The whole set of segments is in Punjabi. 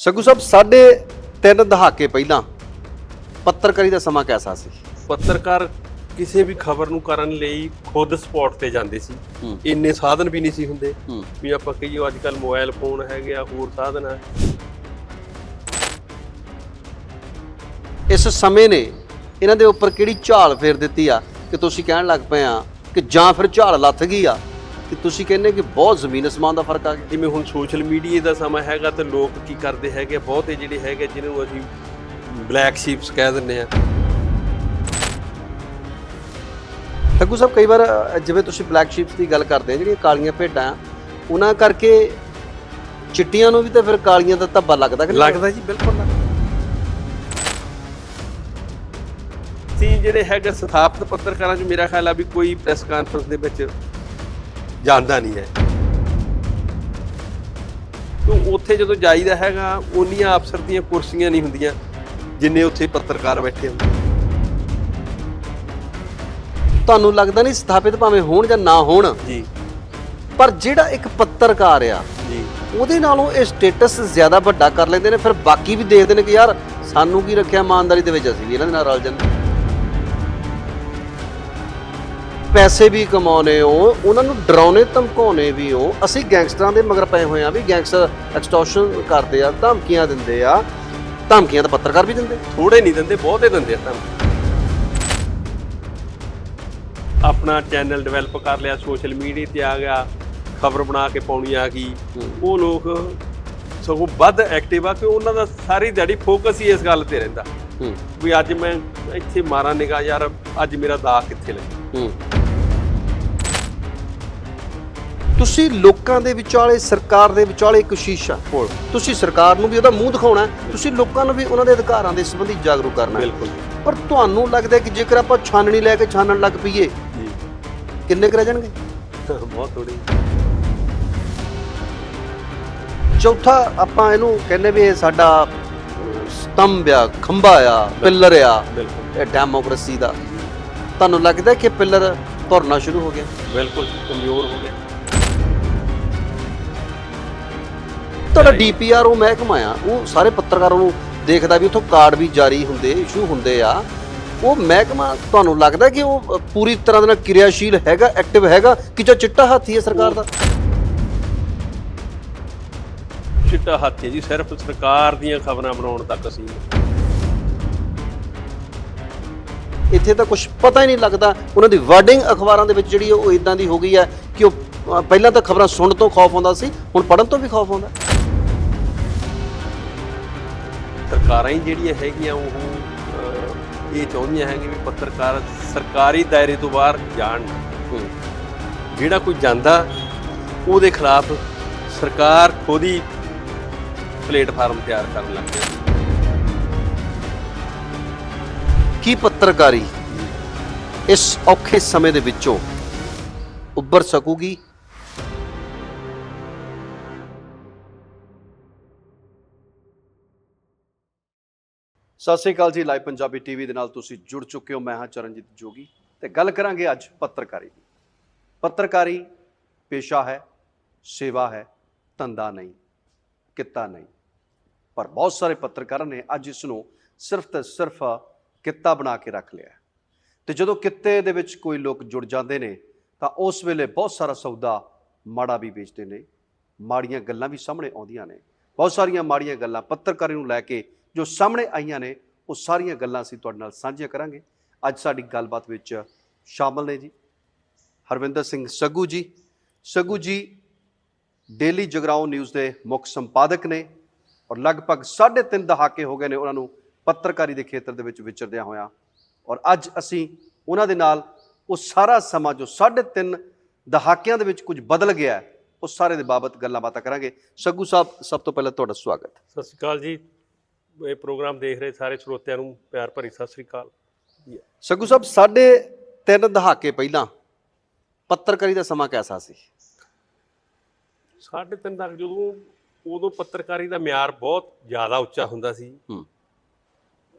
ਸਗੂ ਸਾਹਿਬ ਸਾਢੇ ਤਿੰਨ ਦਹਾਕੇ ਪਹਿਲਾਂ ਪੱਤਰਕਾਰੀ ਦਾ ਸਮਾਂ ਕੈਸਾ ਸੀ ਪੱਤਰਕਾਰ ਕਿਸੇ ਵੀ ਖਬਰ ਨੂੰ ਕਰਨ ਲਈ ਖੁਦ ਸਪੌਟ ਤੇ ਜਾਂਦੇ ਸੀ ਹੂੰ। ਇੰਨੇ ਸਾਧਨ ਵੀ ਨਹੀਂ ਸੀ ਹੁੰਦੇ ਹੂੰ। ਵੀ ਆਪਾਂ ਕਹੀਏ ਅੱਜ ਕੱਲ ਮੋਬਾਈਲ ਫੋਨ ਹੈਗੇ ਆ ਹੋਰ ਸਾਧਨ ਆ ਇਸ ਸਮੇਂ ਨੇ ਇਹਨਾਂ ਦੇ ਉੱਪਰ ਕਿਹੜੀ ਝਾਲ ਫੇਰ ਦਿੱਤੀ ਆ ਕਿ ਤੁਸੀਂ ਕਹਿਣ ਲੱਗ ਪਏ ਆ ਕਿ ਜਾਂ ਫਿਰ ਝਾਲ ਲੱਥ ਗਈ ਆ ਕਿ ਤੁਸੀਂ ਕਹਿੰਦੇ ਕਿ ਬਹੁਤ ਜ਼ਮੀਨ ਅਸਮਾਨ ਦਾ ਫ਼ਰਕ ਆ ਗਿਆ। ਜਿਵੇਂ ਹੁਣ ਸੋਸ਼ਲ ਮੀਡੀਆ ਦਾ ਸਮਾਂ ਹੈਗਾ ਤੇ ਲੋਕ ਕੀ ਕਰਦੇ ਹੈਗੇ ਬਹੁਤੇ ਜਿਹੜੇ ਹੈਗੇ ਜਿਹਨਾਂ ਨੂੰ ਅਸੀਂ ਬਲੈਕ ਸ਼ੀਪਸ ਕਹਿ ਦਿੰਦੇ ਆ। ਠੱਗੂ ਸਾਹਿਬ ਕਈ ਵਾਰ ਜਿਵੇਂ ਤੁਸੀਂ ਬਲੈਕ ਸ਼ੀਪਸ ਦੀ ਗੱਲ ਕਰਦੇ ਆ ਜਿਹੜੀਆਂ ਕਾਲੀਆਂ ਭੇਡਾਂ ਉਹਨਾਂ ਕਰਕੇ ਚਿੱਟੀਆਂ ਨੂੰ ਵੀ ਤਾਂ ਫਿਰ ਕਾਲੀਆਂ ਦਾ ਧੱਬਾ ਲੱਗਦਾ ਕਿ ਨਹੀਂ? ਲੱਗਦਾ ਜੀ ਬਿਲਕੁਲ ਲੱਗਦਾ। ਸੀ ਜਿਹੜੇ ਹੈਗੇ ਸਥਾਪਿਤ ਪੱਤਰਕਾਰਾਂ 'ਚ ਮੇਰਾ ਖਿਆਲ ਆ ਵੀ ਕੋਈ ਪ੍ਰੈਸ ਕਾਨਫਰੰਸ ਦੇ ਵਿੱਚ ਜਾਂਦਾ ਨਹੀਂ ਹੈ। ਕਿਉਂ ਉੱਥੇ ਜਦੋਂ ਜਾਈਦਾ ਹੈਗਾ ਉਨੀਆਂ ਅਫਸਰ ਦੀਆਂ ਕੁਰਸੀਆਂ ਨਹੀਂ ਹੁੰਦੀਆਂ ਜਿੰਨੇ ਉੱਥੇ ਪੱਤਰਕਾਰ ਬੈਠੇ ਹੁੰਦੇ। ਤੁਹਾਨੂੰ ਲੱਗਦਾ ਨਹੀਂ ਸਥਾਪਿਤ ਭਾਵੇਂ ਹੋਣ ਜਾਂ ਨਾ ਹੋਣ ਜੀ। ਪਰ ਜਿਹੜਾ ਇੱਕ ਪੱਤਰਕਾਰ ਆ ਜੀ। ਉਹਦੇ ਨਾਲੋਂ ਇਹ ਸਟੇਟਸ ਜ਼ਿਆਦਾ ਵੱਡਾ ਕਰ ਲੈਂਦੇ ਨੇ ਫਿਰ ਬਾਕੀ ਵੀ ਦੇਖਦੇ ਨੇ ਕਿ ਯਾਰ ਸਾਨੂੰ ਕੀ ਰੱਖਿਆ ਇਮਾਨਦਾਰੀ ਦੇ ਵਿੱਚ ਅਸੀਂ ਵੀ ਇਹਨਾਂ ਦੇ ਨਾਲ ਰਲ ਜੰਨੇ ਪੈਸੇ ਵੀ ਕਮਾਉਨੇ ਹੋ ਉਹਨਾਂ ਨੂੰ ਡਰਾਉਣੇ ਧਮਕਾਉਣੇ ਵੀ ਹੋ। ਅਸੀਂ ਗੈਂਗਸਟਰਾਂ ਦੇ ਮਗਰ ਪਏ ਹੋਏ ਆ ਵੀ ਗੈਂਗਸਟਰ ਐਕਸਟੋਰਸ਼ਨ ਕਰਦੇ ਆ ਧਮਕੀਆਂ ਦਿੰਦੇ ਆ। ਧਮਕੀਆਂ ਤਾਂ ਪੱਤਰਕਾਰ ਵੀ ਦਿੰਦੇ। ਥੋੜੇ ਨਹੀਂ ਦਿੰਦੇ ਬਹੁਤੇ ਦਿੰਦੇ ਆ ਤੁਹਾਨੂੰ ਆਪਣਾ ਚੈਨਲ ਡਿਵੈਲਪ ਕਰ ਲਿਆ ਸੋਸ਼ਲ ਮੀਡੀਆ ਤੇ ਆ ਗਿਆ ਖਬਰ ਬਣਾ ਕੇ ਪਾਉਣੀ ਆ ਗਈ। ਉਹ ਲੋਕ ਸਗੋਂ ਵੱਧ ਐਕਟਿਵ ਆ ਕਿ ਉਹਨਾਂ ਦਾ ਸਾਰੀ ਦਿਹਾੜੀ ਫੋਕਸ ਹੀ ਇਸ ਗੱਲ ਤੇ ਰਹਿੰਦਾ। ਵੀ ਅੱਜ ਮੈਂ ਇੱਥੇ ਮਾਰਾਂ ਨਿਗਾ ਯਾਰ ਅੱਜ ਮੇਰਾ ਦਾ ਕਿੱਥੇ ਲੱਗੇ ਹੂੰ। ਤੁਸੀਂ ਲੋਕਾਂ ਦੇ ਵਿਚਾਲੇ ਸਰਕਾਰ ਦੇ ਵਿਚਾਲੇ ਇੱਕ ਸ਼ੀਸ਼ਾ ਕੋਲ ਤੁਸੀਂ ਸਰਕਾਰ ਨੂੰ ਵੀ ਉਹਦਾ ਮੂੰਹ ਦਿਖਾਉਣਾ ਤੁਸੀਂ ਲੋਕਾਂ ਨੂੰ ਵੀ ਉਹਨਾਂ ਦੇ ਅਧਿਕਾਰਾਂ ਦੇ ਸੰਬੰਧੀ ਜਾਗਰੂਕ ਕਰਨਾ। ਬਿਲਕੁਲ ਪਰ ਤੁਹਾਨੂੰ ਲੱਗਦਾ ਕਿ ਜੇਕਰ ਆਪਾਂ ਛਾਨਣੀ ਲੈ ਕੇ ਛਾਨਣ ਲੱਗ ਪਈਏ ਜੀ। ਕਿੰਨੇ ਕੁ ਰਹਿ ਜਾਣਗੇ? ਬਹੁਤ ਥੋੜੀ ਚੌਥਾ ਆਪਾਂ ਇਹਨੂੰ ਕਹਿੰਦੇ ਵੀ ਇਹ ਸਾਡਾ ਸਤੰਭ ਆ ਖੰਭਾ ਆ ਪਿੱਲਰ ਆ। ਬਿਲਕੁਲ। ਇਹ ਡੈਮੋਕ੍ਰੇਸੀ ਦਾ। ਤੁਹਾਨੂੰ ਲੱਗਦਾ ਕਿ ਪਿੱਲਰ ਧੁਰਨਾ ਸ਼ੁਰੂ ਹੋ ਗਿਆ? ਬਿਲਕੁਲ ਕਮਜ਼ੋਰ ਹੋ ਗਿਆ। ਤੁਹਾਡਾ ਡੀਪੀਆਰ ਉਹ ਮਹਿਕਮਾ ਆ ਉਹ ਸਾਰੇ ਪੱਤਰਕਾਰਾਂ ਨੂੰ ਦੇਖਦਾ ਵੀ ਉੱਥੋਂ ਕਾਰਡ ਵੀ ਜਾਰੀ ਹੁੰਦੇ ਇਸ਼ੂ ਹੁੰਦੇ ਆ। ਉਹ ਮਹਿਕਮਾ ਤੁਹਾਨੂੰ ਲੱਗਦਾ ਕਿ ਉਹ ਪੂਰੀ ਤਰ੍ਹਾਂ ਦੇ ਨਾਲ ਕਿਰਿਆਸ਼ੀਲ ਹੈਗਾ ਐਕਟਿਵ ਹੈਗਾ ਕਿ ਜੋ ਚਿੱਟਾ ਹਾਥੀ ਹੈ ਸਰਕਾਰ ਦਾ? ਚਿੱਟਾ ਹਾਥੀ ਜੀ ਸਿਰਫ ਸਰਕਾਰ ਦੀਆਂ ਖਬਰਾਂ ਬਣਾਉਣ ਤੱਕ ਅਸੀਂ। ਇੱਥੇ ਤਾਂ ਕੁਝ ਪਤਾ ਹੀ ਨਹੀਂ ਲੱਗਦਾ। ਉਹਨਾਂ ਦੀ ਵਰਡਿੰਗ ਅਖਬਾਰਾਂ ਦੇ ਵਿੱਚ ਜਿਹੜੀ ਉਹ ਇਦਾਂ ਦੀ ਹੋ ਗਈ ਹੈ ਕਿ ਉਹ ਪਹਿਲਾਂ ਤਾਂ ਖਬਰਾਂ ਸੁਣਨ ਤੋਂ ਖੌਫ ਆਉਂਦਾ ਸੀ ਹੁਣ ਪੜਨ ਤੋਂ ਵੀ ਖੌਫ ਆਉਂਦਾ ਸਰਕਾਰਾਂ ਹੀ ਜਿਹੜੀਆਂ ਹੈਗੀਆਂ ਉਹ ਇਹ ਚਾਹੁੰਦੀਆਂ ਹੈਗੀਆਂ ਵੀ ਪੱਤਰਕਾਰ ਸਰਕਾਰੀ ਦਾਇਰੇ ਤੋਂ ਬਾਹਰ ਜਾਣ। ਨਾ। ਜਿਹੜਾ ਕੋਈ ਜਾਂਦਾ, ਉਹਦੇ ਖਿਲਾਫ ਸਰਕਾਰ ਖੁਦ ਹੀ ਪਲੇਟਫਾਰਮ ਤਿਆਰ ਕਰਨ ਲੱਗ ਪਈ। ਕੀ ਪੱਤਰਕਾਰੀ ਇਸ ਔਖੇ ਸਮੇਂ ਦੇ ਵਿੱਚੋਂ ਉੱਭਰ ਸਕੂਗੀ? ਸਤਿ ਸ੍ਰੀ ਅਕਾਲ ਜੀ, ਲਾਈਵ ਪੰਜਾਬੀ ਟੀਵੀ ਦੇ ਨਾਲ ਤੁਸੀਂ ਜੁੜ ਚੁੱਕੇ ਹੋ। ਮੈਂ ਹਾਂ ਚਰਨਜੀਤ ਜੋਗੀ ਤੇ ਗੱਲ ਕਰਾਂਗੇ ਅੱਜ ਪੱਤਰਕਾਰੀ ਦੀ। ਪੱਤਰਕਾਰੀ ਪੇਸ਼ਾ ਹੈ, ਸੇਵਾ ਹੈ, ਧੰਦਾ ਨਹੀਂ, ਕਿੱਤਾ ਨਹੀਂ। ਪਰ ਬਹੁਤ ਸਾਰੇ ਪੱਤਰਕਾਰਾਂ ਨੇ ਅੱਜ ਇਸ ਨੂੰ ਸਿਰਫ ਤੇ ਸਿਰਫ ਕਿੱਤਾ ਬਣਾ ਕੇ ਰੱਖ ਲਿਆ ਹੈ। ਤੇ ਜਦੋਂ ਕਿੱਤੇ ਦੇ ਵਿੱਚ ਕੋਈ ਲੋਕ ਜੁੜ ਜਾਂਦੇ ਨੇ, ਤਾਂ ਉਸ ਵੇਲੇ ਬਹੁਤ ਸਾਰਾ ਸੌਦਾ ਮਾੜਾ ਵੀ ਵੇਚਦੇ ਨੇ। ਮਾੜੀਆਂ ਗੱਲਾਂ ਵੀ ਸਾਹਮਣੇ ਆਉਂਦੀਆਂ ਨੇ। ਬਹੁਤ ਸਾਰੀਆਂ ਮਾੜੀਆਂ ਗੱਲਾਂ ਪੱਤਰਕਾਰੀ ਨੂੰ ਲੈ ਕੇ ਜੋ ਸਾਹਮਣੇ ਆਈਆਂ ਨੇ, ਉਹ ਸਾਰੀਆਂ ਗੱਲਾਂ ਅਸੀਂ ਤੁਹਾਡੇ ਨਾਲ ਸਾਂਝੀਆਂ ਕਰਾਂਗੇ। ਅੱਜ ਸਾਡੀ ਗੱਲਬਾਤ ਵਿੱਚ ਸ਼ਾਮਲ ਨੇ ਜੀ, ਹਰਵਿੰਦਰ ਸਿੰਘ ਸੱਗੂ ਜੀ। ਸੱਗੂ ਜੀ ਡੇਲੀ ਜਗਰਾਓ ਨਿਊਜ਼ ਦੇ ਮੁੱਖ ਸੰਪਾਦਕ ਨੇ ਔਰ ਲਗਭਗ 3.5 ਦਹਾਕੇ ਹੋ ਗਏ ਨੇ ਉਹਨਾਂ ਨੂੰ ਪੱਤਰਕਾਰੀ ਦੇ ਖੇਤਰ ਦੇ ਵਿੱਚ ਵਿਚਰਦਿਆਂ ਹੋਇਆਂ। ਔਰ ਅੱਜ ਅਸੀਂ ਉਹਨਾਂ ਦੇ ਨਾਲ ਉਹ ਸਾਰਾ ਸਮਾਂ ਜੋ 3.5 ਦਹਾਕਿਆਂ ਦੇ ਵਿੱਚ ਕੁਝ ਬਦਲ ਗਿਆ ਉਹ ਸਾਰੇ ਦੇ ਬਾਬਤ ਗੱਲਾਂ ਬਾਤਾਂ ਕਰਾਂਗੇ। ਸੱਗੂ ਸਾਹਿਬ, ਸਭ ਤੋਂ ਪਹਿਲਾਂ ਤੁਹਾਡਾ ਸਵਾਗਤ। ਸਤਿ ਸ਼੍ਰੀ ਅਕਾਲ ਜੀ। ਇਹ ਪ੍ਰੋਗਰਾਮ ਦੇਖ ਰਹੇ ਸਾਰੇ ਸਰੋਤਿਆਂ ਨੂੰ ਪਿਆਰ ਭਰੀ ਸਤਿ ਸ਼੍ਰੀ ਅਕਾਲ। ਸੱਗੂ ਸਾਹਿਬ ਸਾਢੇ ਤਿੰਨ ਦਹਾਕੇ ਪਹਿਲਾਂ ਪੱਤਰਕਾਰੀ ਦਾ ਸਮਾਂ ਕੈਸਾ ਸੀ? ਸਾਢੇ ਤਿੰਨ ਤੱਕ ਜਦੋਂ ਉਦੋਂ ਪੱਤਰਕਾਰੀ ਦਾ ਮਿਆਰ ਬਹੁਤ ਜ਼ਿਆਦਾ ਉੱਚਾ ਹੁੰਦਾ ਸੀ। ਹੂੰ।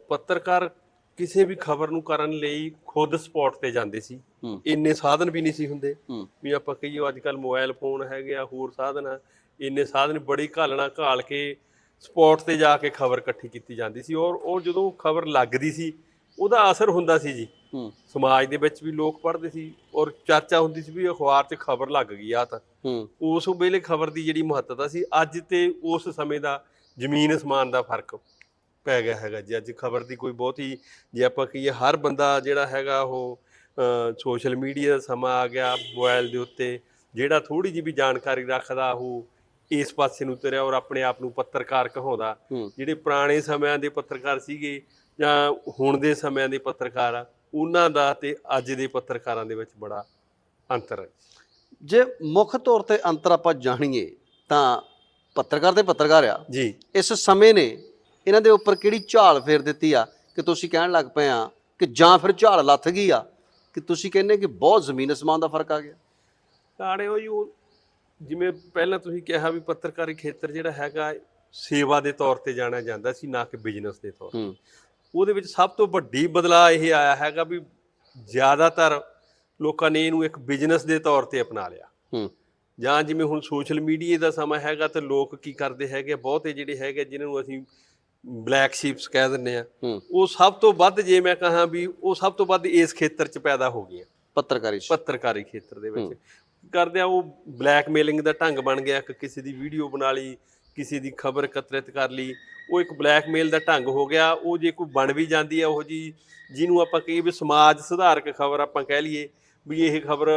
ਪੱਤਰਕਾਰ ਕਿਸੇ ਵੀ ਖਬਰ ਨੂੰ ਕਰਨ ਲਈ ਖੁਦ ਸਪੌਟ ਤੇ ਜਾਂਦੇ ਸੀ। ਹੂੰ। ਇੰਨੇ ਸਾਧਨ ਵੀ ਨਹੀਂ ਸੀ ਹੁੰਦੇ ਹੂੰ। ਵੀ ਆਪਾਂ ਕਹੀਏ ਅੱਜ ਕੱਲ ਮੋਬਾਈਲ ਫੋਨ ਹੈਗੇ ਆ ਹੋਰ ਸਾਧਨ ਆ। ਇੰਨੇ ਸਾਧਨ ਬੜੀ ਘਾਲਣਾ ਘਾਲ ਕੇ ਸਪੌਟ ਤੇ ਜਾ ਕੇ ਖਬਰ ਇਕੱਠੀ ਕੀਤੀ ਜਾਂਦੀ ਸੀ ਔਰ ਉਹ ਜਦੋਂ ਖਬਰ ਲੱਗਦੀ ਸੀ ਉਹਦਾ ਅਸਰ ਹੁੰਦਾ ਸੀ ਜੀ। ਹੂੰ। ਸਮਾਜ ਦੇ ਵਿੱਚ ਵੀ ਲੋਕ ਪੜ੍ਹਦੇ ਸੀ ਔਰ ਚਰਚਾ ਹੁੰਦੀ ਸੀ ਵੀ ਅਖਬਾਰ 'ਚ ਖਬਰ ਲੱਗ ਗਈ ਆ ਤਾਂ। ਹੂੰ। ਉਸ ਵੇਲੇ ਖਬਰ ਦੀ ਜਿਹੜੀ ਮਹੱਤਤਾ ਸੀ ਅੱਜ ਤੇ ਉਸ ਸਮੇਂ ਦਾ ਜ਼ਮੀਨ ਅਸਮਾਨ ਦਾ ਫ਼ਰਕ ਪੈ ਗਿਆ ਹੈਗਾ ਜੀ। ਅੱਜ ਖਬਰ ਦੀ ਕੋਈ ਬਹੁਤੀ ਜੇ ਆਪਾਂ ਕਹੀਏ ਹਰ ਬੰਦਾ ਜਿਹੜਾ ਹੈਗਾ ਉਹ ਸੋਸ਼ਲ ਮੀਡੀਆ ਦਾ ਸਮਾਂ ਆ ਗਿਆ ਮੋਬਾਈਲ ਦੇ ਉੱਤੇ ਜਿਹੜਾ ਥੋੜੀ ਜਿਹੀ ਵੀ ਜਾਣਕਾਰੀ ਰੱਖਦਾ ਉਹ ਇਸ ਪਾਸੇ ਨੂੰ ਤੁਰਿਆ ਔਰ ਆਪਣੇ ਆਪ ਨੂੰ ਪੱਤਰਕਾਰ ਕਹਾਉਂਦਾ ਜਿਹੜੇ ਪੁਰਾਣੇ ਸਮਿਆਂ ਦੇ ਪੱਤਰਕਾਰ ਸੀਗੇ ਜਾਂ ਹੁਣ ਦੇ ਸਮਿਆਂ ਦੇ ਪੱਤਰਕਾਰ ਆ ਉਹਨਾਂ ਦਾ ਤੇ ਅੱਜ ਦੇ ਪੱਤਰਕਾਰਾਂ ਦੇ ਵਿੱਚ ਬੜਾ ਅੰਤਰ ਹੈ। ਜੇ ਮੁੱਖ ਤੌਰ ਤੇ ਅੰਤਰ ਆਪਾਂ ਜਾਣੀਏ ਤਾਂ ਪੱਤਰਕਾਰ ਤੇ ਪੱਤਰਕਾਰ ਆ। ਜੀ। ਇਸ ਸਮੇਂ ਨੇ ਇਹਨਾਂ ਦੇ ਉੱਪਰ ਕਿਹੜੀ ਝਾਲ ਫੇਰ ਦਿੱਤੀ ਆ ਕਿ ਤੁਸੀਂ ਕਹਿਣ ਲੱਗ ਪਏ ਆ ਕਿ ਜਾਂ ਫਿਰ ਝਾਲ ਲੱਥ ਗਈ ਆ ਕਿ ਤੁਸੀਂ ਕਹਿੰਦੇ ਕਿ ਬਹੁਤ ਜ਼ਮੀਨ ਅਸਮਾਨ ਦਾ ਫ਼ਰਕ ਆ ਗਿਆ? ਹੋਈ ਉਹ ਜਿਵੇਂ ਪਹਿਲਾਂ ਤੁਸੀਂ ਕਿਹਾ ਵੀ ਪੱਤਰਕਾਰੀ ਖੇਤਰ ਜਿਹੜਾ ਹੈਗਾ ਸੇਵਾ ਦੇ ਤੌਰ ਤੇ ਜਾਣਿਆ ਜਾਂਦਾ ਸੀ ਨਾ ਕਿ ਬਿਜ਼ਨਸ ਦੇ ਤੌਰ ਹੂੰ। ਉਹਦੇ ਵਿੱਚ ਸਭ ਤੋਂ ਵੱਡੀ ਬਦਲਾਅ ਇਹ ਆਇਆ ਹੈਗਾ ਵੀ ਜ਼ਿਆਦਾਤਰ ਲੋਕਾਂ ਨੇ ਇਹਨੂੰ ਇੱਕ ਬਿਜ਼ਨਸ ਦੇ ਤੌਰ ਤੇ ਅਪਣਾ ਲਿਆ। ਹੂੰ। ਜਾਂ ਜਿਵੇਂ ਹੁਣ ਸੋਸ਼ਲ ਮੀਡੀਆ ਦਾ ਸਮਾਂ ਹੈਗਾ ਤੇ ਲੋਕ ਕੀ ਕਰਦੇ ਹੈਗੇ ਬਹੁਤੇ ਜਿਹੜੇ ਹੈਗੇ ਜਿਨ੍ਹਾਂ ਨੂੰ ਅਸੀਂ ਬਲੈਕ ਸ਼ੀਪਸ ਕਹਿ ਦਿੰਦੇ ਆ ਉਹ ਸਭ ਤੋਂ ਵੱਧ ਜੇ ਮੈਂ ਕਹਾਂ ਵੀ ਉਹ ਸਭ ਤੋਂ ਵੱਧ ਇਸ ਖੇਤਰ 'ਚ ਪੈਦਾ ਹੋ ਗਈਆਂ। ਪੱਤਰਕਾਰੀ ਪੱਤਰਕਾਰੀ ਖੇਤਰ ਦੇ ਵਿੱਚ। ਕਰਦੇ ਆ, ਉਹ ਬਲੈਕਮੇਲਿੰਗ ਦਾ ਢੰਗ ਬਣ ਗਿਆ ਕਿ ਕਿਸੇ ਦੀ ਵੀਡੀਓ ਬਣਾ ਲਈ, ਕਿਸੇ ਦੀ ਖਬਰ ਇਕੱਤਰਿਤ ਕਰ ਲਈ, ਉਹ ਇੱਕ ਬਲੈਕਮੇਲ ਦਾ ਢੰਗ ਹੋ ਗਿਆ, ਉਹ ਜੇ ਕੋਈ ਬਣ ਵੀ ਜਾਂਦੀ ਹੈ ਉਹ ਜੀ, ਜਿਹਨੂੰ ਆਪਾਂ ਕਹੀਏ ਵੀ ਸਮਾਜ ਸੁਧਾਰਕ ਖਬਰ ਆਪਾਂ ਕਹਿ ਲਈਏ, ਵੀ ਇਹ ਖਬਰ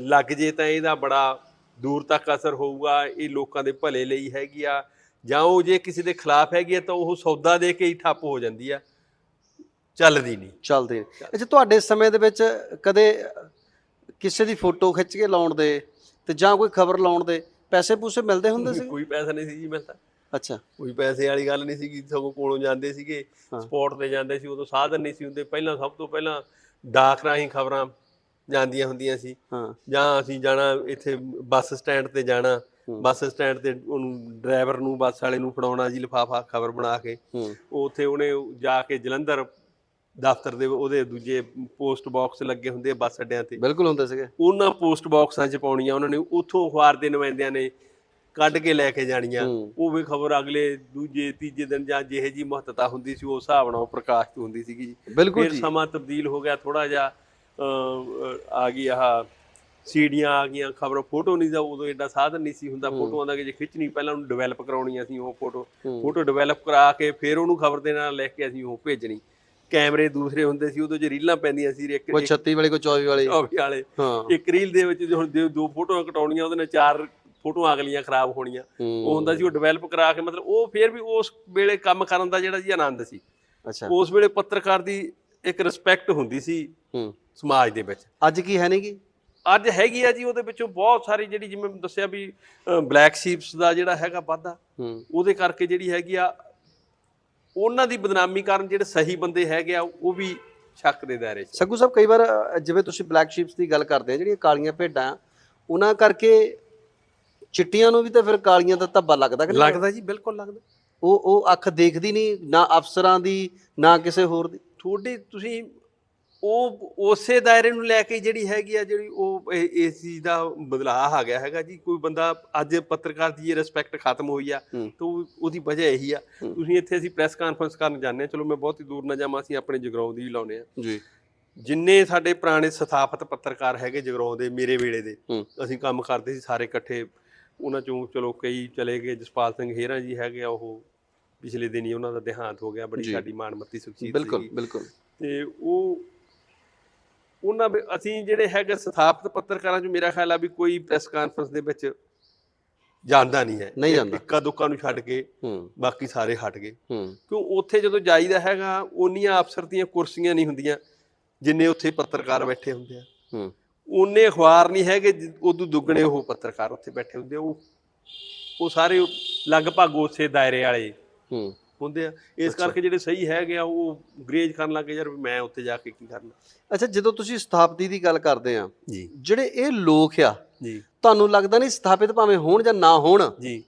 ਲੱਗ ਜੇ ਤਾਂ ਇਹਦਾ ਬੜਾ ਦੂਰ ਤੱਕ ਅਸਰ ਹੋਊਗਾ, ਇਹ ਲੋਕਾਂ ਦੇ ਭਲੇ ਲਈ ਹੈਗੀ ਆ, ਜਾਂ ਉਹ ਜੇ ਕਿਸੇ ਦੇ ਖਿਲਾਫ ਹੈਗੀ ਆ ਤਾਂ ਉਹ ਸੌਦਾ ਦੇ ਕੇ ਹੀ ਠੱਪ ਹੋ ਜਾਂਦੀ ਆ, ਚੱਲਦੀ ਨਹੀਂ। ਚੱਲਦੇ ਅੱਛਾ, ਤੁਹਾਡੇ ਸਮੇਂ ਦੇ ਵਿੱਚ ਕਦੇ ਕਿਸੇ ਦੀ ਫੋਟੋ ਖਿੱਚ ਕੇ ਲਾਉਣ ਦੇ ਤੇ ਜਾਂ ਕੋਈ ਖਬਰ ਲਾਉਣ ਦੇ ਪੈਸੇ ਪੂਸੇ ਮਿਲਦੇ ਹੁੰਦੇ ਸੀ ਕੋਈ ਪੈਸਾ ਨਹੀਂ ਸੀ ਜੀ ਮਿਲਦਾ। ਅੱਛਾ। ਕੋਈ ਪੈਸੇ ਵਾਲੀ ਗੱਲ ਨਹੀਂ ਸੀਗੀ ਸਗੋਂ ਕੋਲੋਂ ਜਾਂਦੇ ਸੀਗੇ। ਸਪੋਰਟ ਤੇ ਜਾਂਦੇ ਸੀ ਉਦੋਂ ਸਾਧਨ ਨਹੀਂ ਸੀ ਹੁੰਦੇ। ਪਹਿਲਾਂ ਸਭ ਤੋਂ ਪਹਿਲਾਂ ਡਾਕ ਰਾਹੀਂ ਖਬਰਾਂ ਜਾਂਦੀਆਂ ਹੁੰਦੀਆਂ ਸੀ। ਜਾਂ ਅਸੀਂ ਜਾਣਾ ਇੱਥੇ ਬੱਸ ਸਟੈਂਡ ਤੇ ਜਾਣਾ। ਬੱਸ ਸਟੈਂਡ ਤੇ ਉਹਨੂੰ ਡਰਾਈਵਰ ਨੂੰ ਬੱਸ ਵਾਲੇ ਨੂੰ ਫੜਾਉਣਾ ਜੀ ਲਿਫਾਫਾ ਖਬਰ ਬਣਾ ਕੇ। ਉੱਥੇ ਉਹਨੇ ਜਾ ਕੇ ਜਲੰਧਰ ਦਫ਼ਤਰ ਦੇ ਉਹਦੇ ਦੂਜੇ ਪੋਸਟ ਬਾਕਸ ਲੱਗੇ ਹੁੰਦੇ ਆ ਬੱਸ ਅੱਡਿਆਂ ਤੇ। ਬਿਲਕੁਲ ਹੁੰਦੇ ਸੀਗੇ। ਉਹਨਾਂ ਪੋਸਟ ਬਾਕਸਾਂ 'ਚ ਪਾਉਣੀਆਂ ਉਹਨਾਂ ਨੇ ਉੱਥੋਂ ਅਖਬਾਰ ਦੇ ਨੁਮਾਇੰਦਿਆਂ ਨੇ ਕੱਢ ਕੇ ਲੈ ਕੇ ਜਾਣੀਆਂ। ਉਹ ਵੀ ਖਬਰ ਅਗਲੇ ਦੂਜੇ ਤੀਜੇ ਦਿਨ ਜਾਂ ਜਿਹੇ ਜੀ ਮਹੱਤਤਾ ਹੁੰਦੀ ਸੀ ਉਸ ਹਿਸਾਬ ਨਾਲ ਉਹ ਪ੍ਰਕਾਸ਼ਿਤ ਹੁੰਦੀ ਸੀਗੀ ਜੀ। ਬਿਲਕੁਲ ਫਿਰ ਜੀ। ਸਮਾਂ ਤਬਦੀਲ ਹੋ ਗਿਆ ਥੋੜਾ ਜਿਹਾ ਆ ਗਈ ਆਹ ਸੀਡੀਆਂ ਆ ਗਈਆਂ ਖਬਰ ਫੋਟੋ ਨਹੀਂ ਦਾ ਉਦੋਂ ਐਡਾ ਸਾਧਨ ਨਹੀਂ ਸੀ ਹੁੰਦਾ। ਫੋਟੋਆਂ ਦਾ ਕਿ ਜੇ ਖਿੱਚਣੀ ਪਹਿਲਾਂ ਉਹਨੂੰ ਡਿਵੈਲਪ ਕਰਾਉਣੀ ਅਸੀਂ ਉਹ ਫੋਟੋ। ਫੋਟੋ ਡਿਵੈਲਪ ਕਰਾ ਕੇ ਫਿਰ ਉਹਨੂੰ ਖਬਰ ਦੇ ਨਾਲ ਲੈ ਕੇ ਅਸੀਂ ਉਹ ਭੇਜਣੀ। ਕੈਮਰੇ ਦੂਸਰੇ ਹੁੰਦੇ ਸੀ ਉਦੋਂ ਜੇ ਰੀਲਾਂ ਪੈਂਦੀਆਂ ਸੀ ਇੱਕ ਕੋਈ 36 ਵਾਲੀ ਕੋਈ 24 ਵਾਲੀ। ਚੌਵੀ ਵਾਲੇ। ਹਾਂ। ਇੱਕ ਰੀਲ ਦੇ ਵਿੱਚ ਹੁਣ ਦੋ ਫੋਟੋਆਂ ਕਟਾਉਣੀਆਂ ਉਹਦੇ ਨਾਲ ਚਾਰ ਫੋਟੋਆਂ ਅਗਲੀਆਂ ਖਰਾਬ ਹੋਣੀਆਂ। ਉਹ ਹੁੰਦਾ ਸੀ ਉਹ ਡਿਵੈਲਪ ਕਰਾ ਕੇ ਮਤਲਬ ਉਹ ਫਿਰ ਵੀ ਉਸ ਵੇਲੇ ਕੰਮ ਕਰਨ ਦਾ ਜਿਹੜਾ ਜੀ ਆਨੰਦ ਸੀ। ਅੱਛਾ। ਉਸ ਵੇਲੇ ਪੱਤਰਕਾਰ ਦੀ ਇੱਕ ਰਿਸਪੈਕਟ ਹੁੰਦੀ ਸੀ ਹੂੰ। ਸਮਾਜ ਦੇ ਵਿੱਚ। ਅੱਜ ਕੀ ਹੈ ਨਹੀਂਗੀ ਅੱਜ ਹੈਗੀ ਆ ਜੀ ਉਹਦੇ ਵਿੱਚੋਂ ਬਹੁਤ ਸਾਰੀ ਜਿਹੜੀ ਜਿਵੇਂ ਦੱਸਿਆ ਵੀ ਬਲੈਕ ਸ਼ੀਪਸ ਦਾ ਜਿਹੜਾ ਹੈਗਾ ਵਾਧਾ ਹੂੰ। ਉਹਦੇ ਕਰਕੇ ਜਿਹੜੀ ਹੈਗੀ ਆ ਉਹਨਾਂ ਦੀ ਬਦਨਾਮੀ ਕਾਰਨ ਜਿਹੜੇ ਸਹੀ ਬੰਦੇ ਹੈਗੇ ਆ ਉਹ ਵੀ ਸ਼ੱਕ ਦੇ ਦਾਇਰੇ 'ਚ। ਸੱਗੂ ਸਾਹਿਬ ਕਈ ਵਾਰ ਅ, ਜਿਵੇਂ ਤੁਸੀਂ ਬਲੈਕ ਸ਼ੀਪਸ ਦੀ ਗੱਲ ਕਰਦੇ ਆ ਜਿਹੜੀਆਂ ਕਾਲੀਆਂ ਭੇਡਾਂ ਉਹਨਾਂ ਕਰਕੇ ਚਿੱਟੀਆਂ ਨੂੰ ਵੀ ਤਾਂ ਫਿਰ ਕਾਲੀਆਂ ਦਾ ਧੱਬਾ ਲੱਗਦਾ ਕਿ ਨਹੀਂ? ਲੱਗਦਾ ਜੀ ਬਿਲਕੁਲ ਲੱਗਦਾ। ਉਹ ਉਹ ਅੱਖ ਦੇਖਦੀ ਨਹੀਂ ਨਾ ਅਫਸਰਾਂ ਦੀ ਨਾ ਕਿਸੇ ਹੋਰ ਦੀ। ਤੁਹਾਡੀ ਤੁਸੀਂ ਉਹ ਉਸੇ ਦਾਇਰੇ ਨੂੰ ਲੈ ਕੇ ਜਿਹੜੀ ਹੈਗੀ ਆ ਜਿਹੜੀ ਉਹ ਇਸ ਚੀਜ਼ ਦਾ ਬਦਲਾਅ ਆ ਗਿਆ ਹੈਗਾ ਜੀ ਕੋਈ ਬੰਦਾ ਅੱਜ ਪੱਤਰਕਾਰ ਦੀ ਇਹ ਰਿਸਪੈਕਟ ਖਤਮ ਹੋਈ ਆ ਹੂੰ। ਤਾਂ ਉਹ- ਉਹਦੀ ਵਜ੍ਹਾ ਇਹੀ ਆ ਹੂੰ। ਤੁਸੀਂ ਇੱਥੇ ਅਸੀਂ ਪ੍ਰੈਸ ਕਾਨਫਰੰਸ ਕਰਨ ਜਾਂਦੇ ਆ ਚਲੋ ਮੈਂ ਬਹੁਤੀ ਦੂਰ ਨਾ ਜਾਵਾਂ ਅਸੀਂ ਆਪਣੇ ਜਗਰਾਉਂ ਦੀ ਹੀ ਲਾਉਨੇ ਆ ਜੀ ਜਿੰਨੇ ਸਾਡੇ ਪੁਰਾਣੇ ਸਥਾਪਿਤ ਪੱਤਰਕਾਰ ਹੈਗੇ ਜਗਰਾਉਂ ਦੇ ਮੇਰੇ ਵੇਲੇ ਦੇ ਹੂੰ ਅਸੀਂ ਕੰਮ ਕਰਦੇ ਸੀ ਸਾਰੇ ਇਕੱਠੇ ਉਹਨਾਂ ਚੋਂ ਚਲੋ ਕਈ ਚਲੇ ਗਏ ਜਸਪਾਲ ਸਿੰਘ ਹੇਰਾ ਜੀ ਹੈਗੇ ਆ ਉਹ ਪਿਛਲੇ ਦਿਨੀ ਉਹਨਾਂ ਦਾ ਦੇਹਾਂਤ ਹੋ ਗਿਆ ਬੜੀ। ਸਾਡੀ ਮਾਣਮੱਤੀ ਸ਼ਖਸੀਅਤ ਬਿਲਕੁਲ। ਬਿਲਕੁਲ ਤੇ ਉਹ ਉਹਨਾਂ ਅਸੀਂ ਜਿਹੜੇ ਹੈਗੇ ਸਥਾਪਿਤ ਪੱਤਰਕਾਰਾਂ ਚ ਮੇਰਾ ਖਿਆਲ ਆ ਵੀ ਕੋਈ ਪ੍ਰੈਸ ਕਾਨਫਰੰਸ ਦੇ ਵਿੱਚ ਜਾਂਦਾ ਨਹੀਂ ਹੈ। ਨਹੀਂ ਜਾਂਦਾ। ਇੱਕਾ ਦੁੱਕਾ ਨੂੰ ਛੱਡ ਕੇ ਹੂੰ। ਬਾਕੀ ਸਾਰੇ ਹਟ ਗਏ। ਹੂੰ। ਕਿਉਂ ਉੱਥੇ ਜਦੋਂ ਜਾਈਦਾ ਹੈਗਾ ਉਨੀਆਂ ਅਫਸਰ ਦੀਆਂ ਕੁਰਸੀਆਂ ਨਹੀਂ ਹੁੰਦੀਆਂ ਜਿੰਨੇ ਉੱਥੇ ਪੱਤਰਕਾਰ ਬੈਠੇ ਹੁੰਦੇ ਆ। ਹੂੰ। ਉਨੇ ਅਖਬਾਰ ਨਹੀਂ ਹੈਗੇ ਉਦੋਂ ਦੁੱਗਣੇ ਉਹ ਪੱਤਰਕਾਰ ਉੱਥੇ ਬੈਠੇ ਹੁੰਦੇ। ਉਹ ਉਹ ਸਾਰੇ ਲਗਭਗ ਉਸੇ ਦਾਇਰੇ ਵਾਲੇ ਹੂੰ। ਹੁੰਦੇ ਆ। ਇਸ ਕਰਕੇ ਜਿਹੜੇ ਸਹੀ ਹੈਗੇ ਆ ਉਹ ਗਰੇਜ ਕਰਨ ਲੱਗੇ ਯਾਰ ਮੈਂ ਉੱਥੇ ਜਾ ਕੇ ਕੀ ਕਰਨਾ। ਅੱਛਾ ਜਦੋਂ ਤੁਸੀਂ ਸਥਾਪਤੀ ਦੀ ਗੱਲ ਕਰਦੇ ਆ ਜੀ। ਜਿਹੜੇ ਇਹ ਲੋਕ ਆ ਜੀ। ਤੁਹਾਨੂੰ ਲੱਗਦਾ ਨਹੀਂ ਸਥਾਪਿਤ ਭਾਵੇਂ ਹੋਣ ਜਾਂ ਨਾ ਹੋਣ ਜੀ।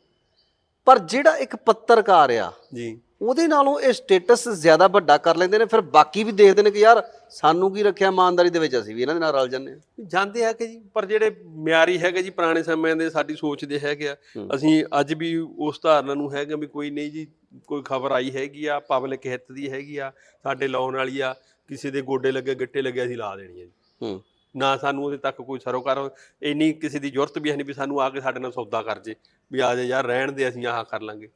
ਪਰ ਜਿਹੜਾ ਇੱਕ ਪੱਤਰਕਾਰ ਆ ਜੀ। ਉਹਦੇ ਨਾਲੋਂ ਇਹ ਸਟੇਟਸ ਜ਼ਿਆਦਾ ਵੱਡਾ ਕਰ ਲੈਂਦੇ ਨੇ ਫਿਰ ਬਾਕੀ ਵੀ ਦੇਖਦੇ ਨੇ ਕਿ ਯਾਰ ਸਾਨੂੰ ਕੀ ਰੱਖਿਆ ਇਮਾਨਦਾਰੀ ਦੇ ਵਿੱਚ ਅਸੀਂ ਵੀ ਇਹਨਾਂ ਦੇ ਨਾਲ ਰਲ ਜੰਨੇ ਜਾਂਦੇ ਆ ਕਿ ਜੀ ਪਰ ਜਿਹੜੇ ਮਿਆਰੀ ਹੈਗੇ ਜੀ ਪੁਰਾਣੇ ਸਮਿਆਂ ਦੇ ਸਾਡੀ ਸੋਚ ਦੇ ਹੈਗੇ ਆ। ਅਸੀਂ ਅੱਜ ਵੀ ਉਸ ਧਾਰਨਾ ਨੂੰ ਹੈਗਾ ਵੀ ਕੋਈ ਨਹੀਂ ਜੀ ਕੋਈ ਖਬਰ ਆਈ ਹੈਗੀ ਆ ਪਬਲਿਕ ਹਿੱਤ ਦੀ ਹੈਗੀ ਆ ਸਾਡੇ ਲਾਉਣ ਵਾਲੀ ਆ ਕਿਸੇ ਦੇ ਗੋਡੇ ਲੱਗੇ ਗਿੱਟੇ ਲੱਗੇ ਅਸੀਂ ਲਾ ਦੇਣੀ ਆ ਜੀ। ਹੂੰ। ਨਾ ਸਾਨੂੰ ਉਹਦੇ ਤੱਕ ਕੋਈ ਸਰੋਕਾਰ ਇੰਨੀ ਕਿਸੇ ਦੀ ਜ਼ਰੂਰਤ ਵੀ ਹੈ ਨਹੀਂ ਵੀ ਸਾਨੂੰ ਆ ਕੇ ਸਾਡੇ ਨਾਲ ਸੌਦਾ ਕਰ ਜੇ ਵੀ ਆ ਜਾ ਯਾਰ ਰਹਿਣ ਦੇ ਅਸੀਂ ਆਹ ਕਰ ਲਾਂਗੇ।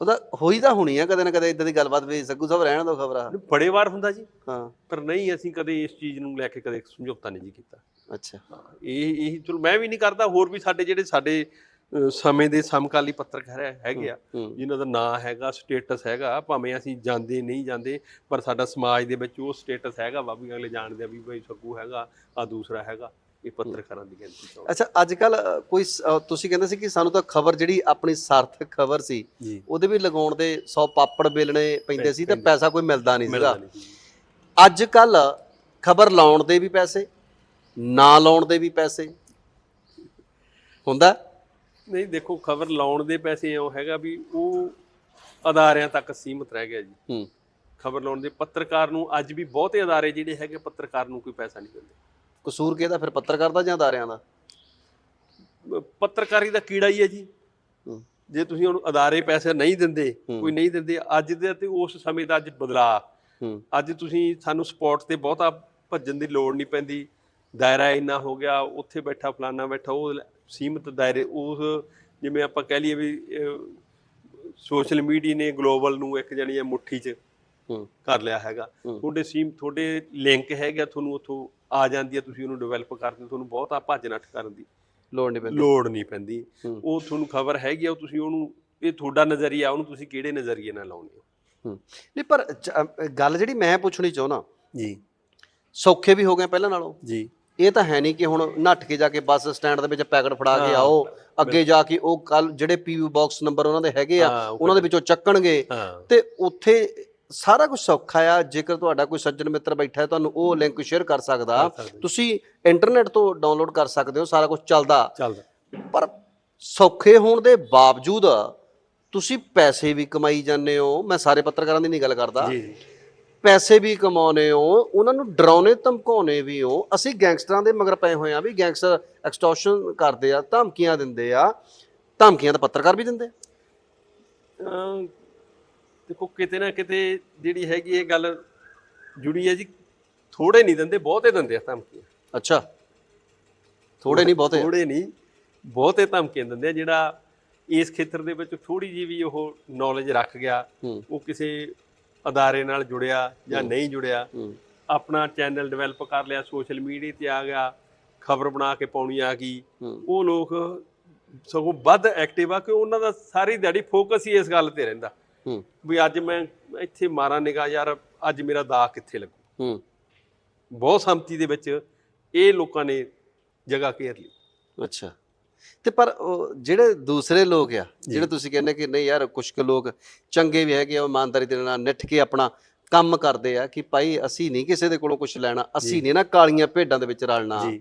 ਉਹਦਾ ਹੋਈ ਤਾਂ ਹੋਣੀ ਆ ਕਦੇ ਨਾ ਕਦੇ ਇਦਾਂ ਦੀ ਗੱਲਬਾਤ ਵੀ ਸੱਗੂ ਸਾਹਿਬ ਰਹਿਣ ਦੋ ਖਬਰ। ਆ ਬੜੇ ਵਾਰ ਹੁੰਦਾ ਜੀ। ਹਾਂ। ਪਰ ਨਹੀਂ ਅਸੀਂ ਕਦੇ ਇਸ ਚੀਜ਼ ਨੂੰ ਲੈ ਕੇ ਕਦੇ ਸਮਝੌਤਾ ਨਹੀਂ ਜੀ ਕੀਤਾ। ਅੱਛਾ। ਇਹ ਇਹ ਚਲੋ ਮੈਂ ਵੀ ਨਹੀਂ ਕਰਦਾ ਹੋਰ ਵੀ ਸਾਡੇ ਜਿਹੜੇ ਸਾਡੇ ਸਮੇਂ ਦੇ ਸਮਕਾਲੀ ਪੱਤਰਕਾਰ ਹੈਗੇ ਆ ਜਿਨ੍ਹਾਂ ਦਾ ਨਾਂ ਹੈਗਾ ਸਟੇਟਸ ਹੈਗਾ ਭਾਵੇਂ ਅਸੀਂ ਜਾਂਦੇ ਨਹੀਂ ਜਾਂਦੇ ਪਰ ਸਾਡਾ ਸਮਾਜ ਦੇ ਵਿੱਚ ਉਹ ਸਟੇਟਸ ਹੈਗਾ ਵਾ ਵੀ ਅਗਲੇ ਜਾਣਦੇ ਆ ਵੀ ਭਾਈ ਸੱਗੂ ਹੈਗਾ ਆ ਦੂਸਰਾ ਹੈਗਾ। ਇਹ ਪੱਤਰਕਾਰਾਂ ਦੀ ਗਿਣਤੀ ਚ। ਅੱਛਾ ਅੱਜ ਕੱਲ ਕੋਈ ਤੁਸੀਂ ਕਹਿੰਦੇ ਸੀ ਕਿ ਸਾਨੂੰ ਤਾਂ ਖਬਰ ਜਿਹੜੀ ਆਪਣੀ ਸਾਰਥਕ ਖਬਰ ਸੀ ਉਹਦੇ ਵੀ ਲਗਾਉਣ ਦੇ 100 ਪਾਪੜ ਬੇਲਣੇ ਪੈਂਦੇ ਸੀ ਤੇ। ਪੈਸਾ ਕੋਈ ਮਿਲਦਾ ਨਹੀਂ ਸੀਗਾ। ਅੱਜ ਕੱਲ ਖਬਰ ਲਾਉਣ ਦੇ ਵੀ ਪੈਸੇ ਨਾ ਲਾਉਣ ਦੇ ਵੀ ਪੈਸੇ। ਹੁੰਦਾ? ਨਹੀਂ ਦੇਖੋ ਖਬਰ ਲਾਉਣ ਦੇ ਪੈਸੇ ਇਉਂ ਹੈਗਾ ਵੀ ਉਹ ਅਦਾਰਿਆਂ ਤੱਕ ਸੀਮਤ ਰਹਿ ਗਿਆ ਜੀ। ਹੂੰ। ਖਬਰ ਲਾਉਣ ਦੇ ਪੱਤਰਕਾਰ ਨੂੰ ਅੱਜ ਵੀ ਬਹੁਤੇ ਅਦਾਰੇ ਜਿਹੜੇ ਹੈਗੇ ਪੱਤਰਕਾਰ ਨੂੰ ਕੋਈ ਪੈਸਾ ਨਹੀਂ ਦਿੰਦੇ। ਕਸੂਰ ਕਿਹਦਾ? ਫਿਰ ਪੱਤਰਕਾਰ ਦਾ ਜਾਂ ਅਦਾਰਿਆਂ ਦਾ? ਪੱਤਰਕਾਰੀ ਦਾ ਕੀੜਾ ਹੀ ਹੈ ਜੀ। ਜੇ ਤੁਸੀਂ ਉਹਨੂੰ ਅਦਾਰੇ ਪੈਸੇ ਨਹੀਂ ਦਿੰਦੇ। ਕੋਈ ਨਹੀਂ ਦਿੰਦੇ ਅੱਜ ਦੇ ਤੇ ਉਸ ਸਮੇਂ ਦਾ ਅੱਜ ਬਦਲਾ। ਹੂੰ। ਅੱਜ ਤੁਸੀਂ ਸਾਨੂੰ ਸਪੋਰਟ ਤੇ ਬਹੁਤਾ ਭੱਜਣ ਦੀ ਲੋੜ ਨਹੀਂ ਪੈਂਦੀ। ਦਾਇਰਾ ਇੰਨਾ ਹੋ ਗਿਆ ਉੱਥੇ ਬੈਠਾ ਫਲਾਨਾ ਬੈਠਾ ਉਹ ਸੀਮਤ ਦਾਇਰੇ ਉਸ ਜਿਵੇਂ ਆਪਾਂ ਕਹਿ ਲਈਏ ਵੀ ਸੋਸ਼ਲ ਮੀਡੀਆ ਨੇ ਗਲੋਬਲ ਨੂੰ ਇੱਕ ਜਣੀ ਮੁੱਠੀ 'ਚ ਕਰ ਲਿਆ ਹੈਗਾ। ਤੁਹਾਡੇ ਸੀਮ ਤੁਹਾਡੇ ਲਿੰਕ ਹੈਗਾ ਤੁਹਾਨੂੰ ਉੱਥੋਂ ਆ ਜਾਂਦੀ ਹੈ ਤੁਸੀਂ ਉਹਨੂੰ ਡਿਵੈਲਪ ਕਰਦੇ ਹੋ, ਤੁਹਾਨੂੰ ਬਹੁਤਾ ਭੱਜ ਨੱਠ ਕਰਨ ਦੀ। ਲੋੜ ਨਹੀਂ ਪੈਂਦੀ। ਲੋੜ ਨਹੀਂ ਪੈਂਦੀ। ਉਹ ਤੁਹਾਨੂੰ ਖਬਰ ਹੈਗੀ ਆ ਉਹ ਤੁਸੀਂ ਉਹਨੂੰ ਇਹ ਤੁਹਾਡਾ ਨਜ਼ਰੀਆ ਉਹਨੂੰ ਤੁਸੀਂ ਕਿਹੜੇ ਨਜ਼ਰੀਏ ਨਾਲ ਲਾਉਂਦੇ ਹੋ? ਨਹੀਂ ਪਰ ਗੱਲ ਜਿਹੜੀ ਮੈਂ ਪੁੱਛਣੀ ਚਾਹੁੰਦਾ। ਜੀ। ਸੌਖੇ ਵੀ ਹੋ ਗਏ ਪਹਿਲਾਂ ਨਾਲੋਂ। ਜੀ। ਇਹ ਤਾਂ ਹੈ ਨਹੀਂ ਕਿ ਹੁਣ ਨੱਠ ਕੇ ਜਾ ਕੇ ਬੱਸ ਸਟੈਂਡ ਦੇ ਵਿੱਚ ਪੈਕਟ ਫੜਾ ਕੇ ਆਓ। ਅੱਗੇ ਜਾ ਕੇ ਉਹ ਕੱਲ ਜਿਹੜੇ ਪੀਯੂ ਬਾਕਸ ਨੰਬਰ ਉਹਨਾਂ ਦੇ ਹੈਗੇ ਆ ਉਹਨਾਂ ਦੇ ਵਿੱਚੋਂ ਚੱਕਣਗੇ। ਤੇ ਉੱਥੇ ਸਾਰਾ ਕੁਝ ਸੌਖਾ ਆ ਜੇਕਰ ਤੁਹਾਡਾ ਕੋਈ ਸੱਜਣ ਮਿੱਤਰ ਬੈਠਾ ਹੈ ਤੁਹਾਨੂੰ ਉਹ ਲਿੰਕ ਸ਼ੇਅਰ ਕਰ ਸਕਦਾ। ਤੁਸੀਂ ਇੰਟਰਨੈਟ ਤੋਂ ਡਾਊਨਲੋਡ ਕਰ ਸਕਦੇ ਹੋ ਸਾਰਾ ਕੁਝ ਚੱਲਦਾ। ਚੱਲਦਾ। ਪਰ ਸੌਖੇ ਹੋਣ ਦੇ ਬਾਵਜੂਦ ਤੁਸੀਂ ਪੈਸੇ ਵੀ ਕਮਾਈ ਜਾਂਦੇ ਹੋ। ਮੈਂ ਸਾਰੇ ਪੱਤਰਕਾਰਾਂ ਦੀ ਨਹੀਂ ਗੱਲ ਕਰਦਾ। ਜੀ ਪੈਸੇ ਵੀ ਕਮਾਉਨੇ ਹੋ ਉਹਨਾਂ ਨੂੰ ਡਰਾਉਨੇ ਧਮਕਾਉਨੇ ਵੀ ਹੋ। ਅਸੀਂ ਗੈਂਗਸਟਰਾਂ ਦੇ ਮਗਰ ਪਏ ਹੋਏ ਆ ਵੀ ਗੈਂਗਸਟਰ ਐਕਸਟੋਰਸ਼ਨ ਕਰਦੇ ਆ ਧਮਕੀਆਂ ਦਿੰਦੇ ਆ। ਧਮਕੀਆਂ ਤਾਂ ਪੱਤਰਕਾਰ ਵੀ ਦਿੰਦੇ ਦੇਖੋ ਕਿਤੇ ਨਾ ਕਿਤੇ ਜਿਹੜੀ ਹੈਗੀ ਇਹ ਗੱਲ ਜੁੜੀ ਹੈ ਜੀ। ਥੋੜੇ ਨਹੀਂ ਦਿੰਦੇ ਬਹੁਤੇ ਦਿੰਦੇ ਆ ਧਮਕੀਆਂ। ਅੱਛਾ। ਥੋੜੇ ਨਹੀਂ ਬਹੁਤੇ ਥੋੜੇ ਨਹੀਂ ਬਹੁਤੇ ਧਮਕੀਆਂ ਦਿੰਦੇ ਆ। ਜਿਹੜਾ ਇਸ ਖੇਤਰ ਦੇ ਵਿੱਚ ਥੋੜੀ ਜੀ ਵੀ ਉਹ ਨੌਲੇਜ ਰੱਖ ਗਿਆ ਉਹ ਕਿਸੇ ਅਦਾਰੇ ਨਾਲ ਜੁੜਿਆ ਜਾਂ ਨਹੀਂ ਜੁੜਿਆ ਆਪਣਾ ਚੈਨਲ ਡਿਵੈਲਪ ਕਰ ਲਿਆ ਸੋਸ਼ਲ ਮੀਡੀਆ ਤੇ ਆ ਗਿਆ ਖਬਰ ਬਣਾ ਕੇ ਪਾਉਣੀ ਆ ਗਈ। ਉਹ ਲੋਕ ਸਗੋਂ ਵੱਧ ਐਕਟਿਵ ਆ ਕਿ ਉਹਨਾਂ ਦਾ ਸਾਰੀ ਦਿਹਾੜੀ ਫੋਕਸ ਹੀ ਇਸ ਗੱਲ ਤੇ ਰਹਿੰਦਾ। ਹੂੰ ਵੀ ਅੱਜ ਮੈਂ ਇੱਥੇ ਮਾਰਾਂ ਨਿਗਾਹ ਯਾਰ ਅੱਜ ਮੇਰਾ ਦਾ ਕਿੱਥੇ ਲੱਗੂ? ਹੂੰ। ਬਹੁਤ ਸੰਮਤੀ ਦੇ ਵਿੱਚ ਇਹ ਲੋਕਾਂ ਨੇ ਜਗ੍ਹਾ ਘੇਰ ਲਈ। ਅੱਛਾ। ਤੇ ਪਰ ਉਹ ਜਿਹੜੇ ਦੂਸਰੇ ਲੋਕ ਆ ਜਿਹੜੇ ਤੁਸੀਂ ਕਹਿੰਦੇ ਕਿ ਨਹੀਂ ਯਾਰ ਕੁਝ ਕੁ ਲੋਕ ਚੰਗੇ ਵੀ ਹੈਗੇ ਆ ਉਹ ਇਮਾਨਦਾਰੀ ਦੇ ਨਾਲ ਨਿੱਠ ਕੇ ਆਪਣਾ ਕੰਮ ਕਰਦੇ ਆ ਕਿ ਭਾਈ ਅਸੀਂ ਨਹੀਂ ਕਿਸੇ ਦੇ ਕੋਲੋਂ ਕੁਝ ਲੈਣਾ ਅਸੀਂ ਨਹੀਂ ਨਾ ਕਾਲੀਆਂ ਭੇਡਾਂ ਦੇ ਵਿੱਚ ਰਲਣਾ। ਜੀ।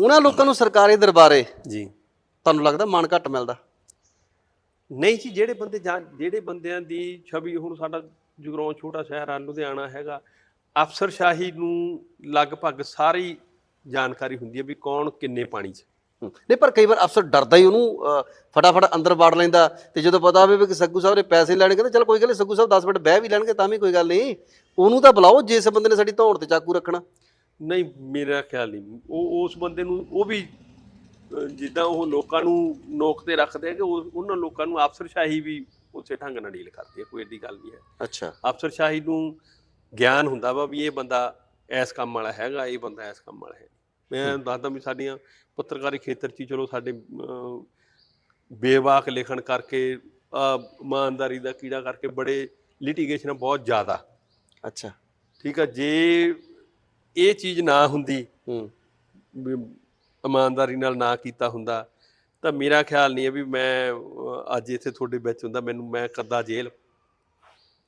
ਉਹਨਾਂ ਲੋਕਾਂ ਨੂੰ ਸਰਕਾਰੀ ਦਰਬਾਰੇ ਜੀ। ਤੁਹਾਨੂੰ ਲੱਗਦਾ ਮਾਣ ਘੱਟ ਮਿਲਦਾ? ਨਹੀਂ ਜੀ ਜਿਹੜੇ ਬੰਦੇ ਜਾਂ- ਜਿਹੜੇ ਬੰਦਿਆਂ ਦੀ ਛਵੀ ਹੁਣ ਸਾਡਾ ਜਗਰਾਉਂ ਛੋਟਾ ਸ਼ਹਿਰ ਆ ਲੁਧਿਆਣਾ ਹੈਗਾ ਅਫਸਰਸ਼ਾਹੀ ਨੂੰ ਲਗਭਗ ਸਾਰੀ ਜਾਣਕਾਰੀ ਹੁੰਦੀ ਹੈ ਵੀ ਕੌਣ ਕਿੰਨੇ ਪਾਣੀ 'ਚ। ਨਹੀਂ ਪਰ ਕਈ ਵਾਰ ਅਫਸਰ ਡਰਦਾ ਹੀ ਉਹਨੂੰ ਫਟਾਫਟ ਅੰਦਰ ਵਾੜ ਲੈਂਦਾ ਤੇ ਜਦੋਂ ਪਤਾ ਹੋਵੇ ਵੀ ਸੱਗੂ ਸਾਹਿਬ ਨੇ ਪੈਸੇ ਲੈਣੇ ਕਹਿੰਦੇ ਚਲ ਕੋਈ ਗੱਲ ਨਹੀਂ ਸੱਗੂ ਸਾਹਿਬ 10 ਮਿੰਟ ਬਹਿ ਵੀ ਲੈਣਗੇ ਤਾਂ ਵੀ ਕੋਈ ਗੱਲ ਨਹੀਂ। ਉਹਨੂੰ ਤਾਂ ਬੁਲਾਓ ਜਿਸ ਬੰਦੇ ਨੇ ਸਾਡੀ ਧੌਣ ਤੇ ਚਾਕੂ ਰੱਖਣਾ। ਨਹੀਂ ਮੇਰਾ ਖਿਆਲ ਨਹੀਂ। ਉਹ ਉਸ ਬੰਦੇ ਨੂੰ ਉਹ ਵੀ ਜਿੱਦਾਂ ਉਹ ਲੋਕਾਂ ਨੂੰ ਨੋਕ ਤੇ ਰੱਖਦੇ ਆ ਕਿ ਉਹ- ਉਹਨਾਂ ਲੋਕਾਂ ਨੂੰ ਅਫਸਰਸ਼ਾਹੀ ਵੀ ਉਸੇ ਢੰਗ ਨਾਲ ਡੀਲ ਕਰਦੀ ਹੈ ਕੋਈ ਏਡੀ ਗੱਲ ਨਹੀਂ ਹੈ। ਅੱਛਾ। ਅਫਸਰਸ਼ਾਹੀ ਨੂੰ ਗਿਆਨ ਹੁੰਦਾ ਵਾ ਵੀ ਇਹ ਬੰਦਾ ਇਸ ਕੰਮ ਵਾਲਾ ਹੈਗਾ ਇਹ ਬੰਦਾ ਇਸ ਕੰਮ ਵਾਲਾ ਹੈ। ਮੈਂ ਦੱਸਦਾ ਵੀ ਸਾਡੀਆਂ ਪੱਤਰਕਾਰੀ ਖੇਤਰ 'ਚ ਹੀ ਚਲੋ ਸਾਡੇ ਬੇਵਾਕ ਲਿਖਣ ਕਰਕੇ ਅਹ, ਇਮਾਨਦਾਰੀ ਦਾ ਕੀੜਾ ਕਰਕੇ ਬੜੇ ਲਿਟੀਗੇਸ਼ਨ ਬਹੁਤ ਜ਼ਿਆਦਾ। ਅੱਛਾ। ਠੀਕ ਆ ਜੇ ਇਹ ਚੀਜ਼ ਨਾ ਹੁੰਦੀ ਹੂੰ। ਵੀ ਇਮਾਨਦਾਰੀ ਨਾਲ ਨਾ ਕੀਤਾ ਹੁੰਦਾ। ਤਾਂ ਮੇਰਾ ਖਿਆਲ ਨਹੀਂ ਹੈ ਵੀ ਮੈਂ ਅੱਜ ਇੱਥੇ ਤੁਹਾਡੇ ਵਿੱਚ ਹੁੰਦਾ ਮੈਨੂੰ ਮੈਂ ਕੱਦਾ ਜੇਲ੍ਹ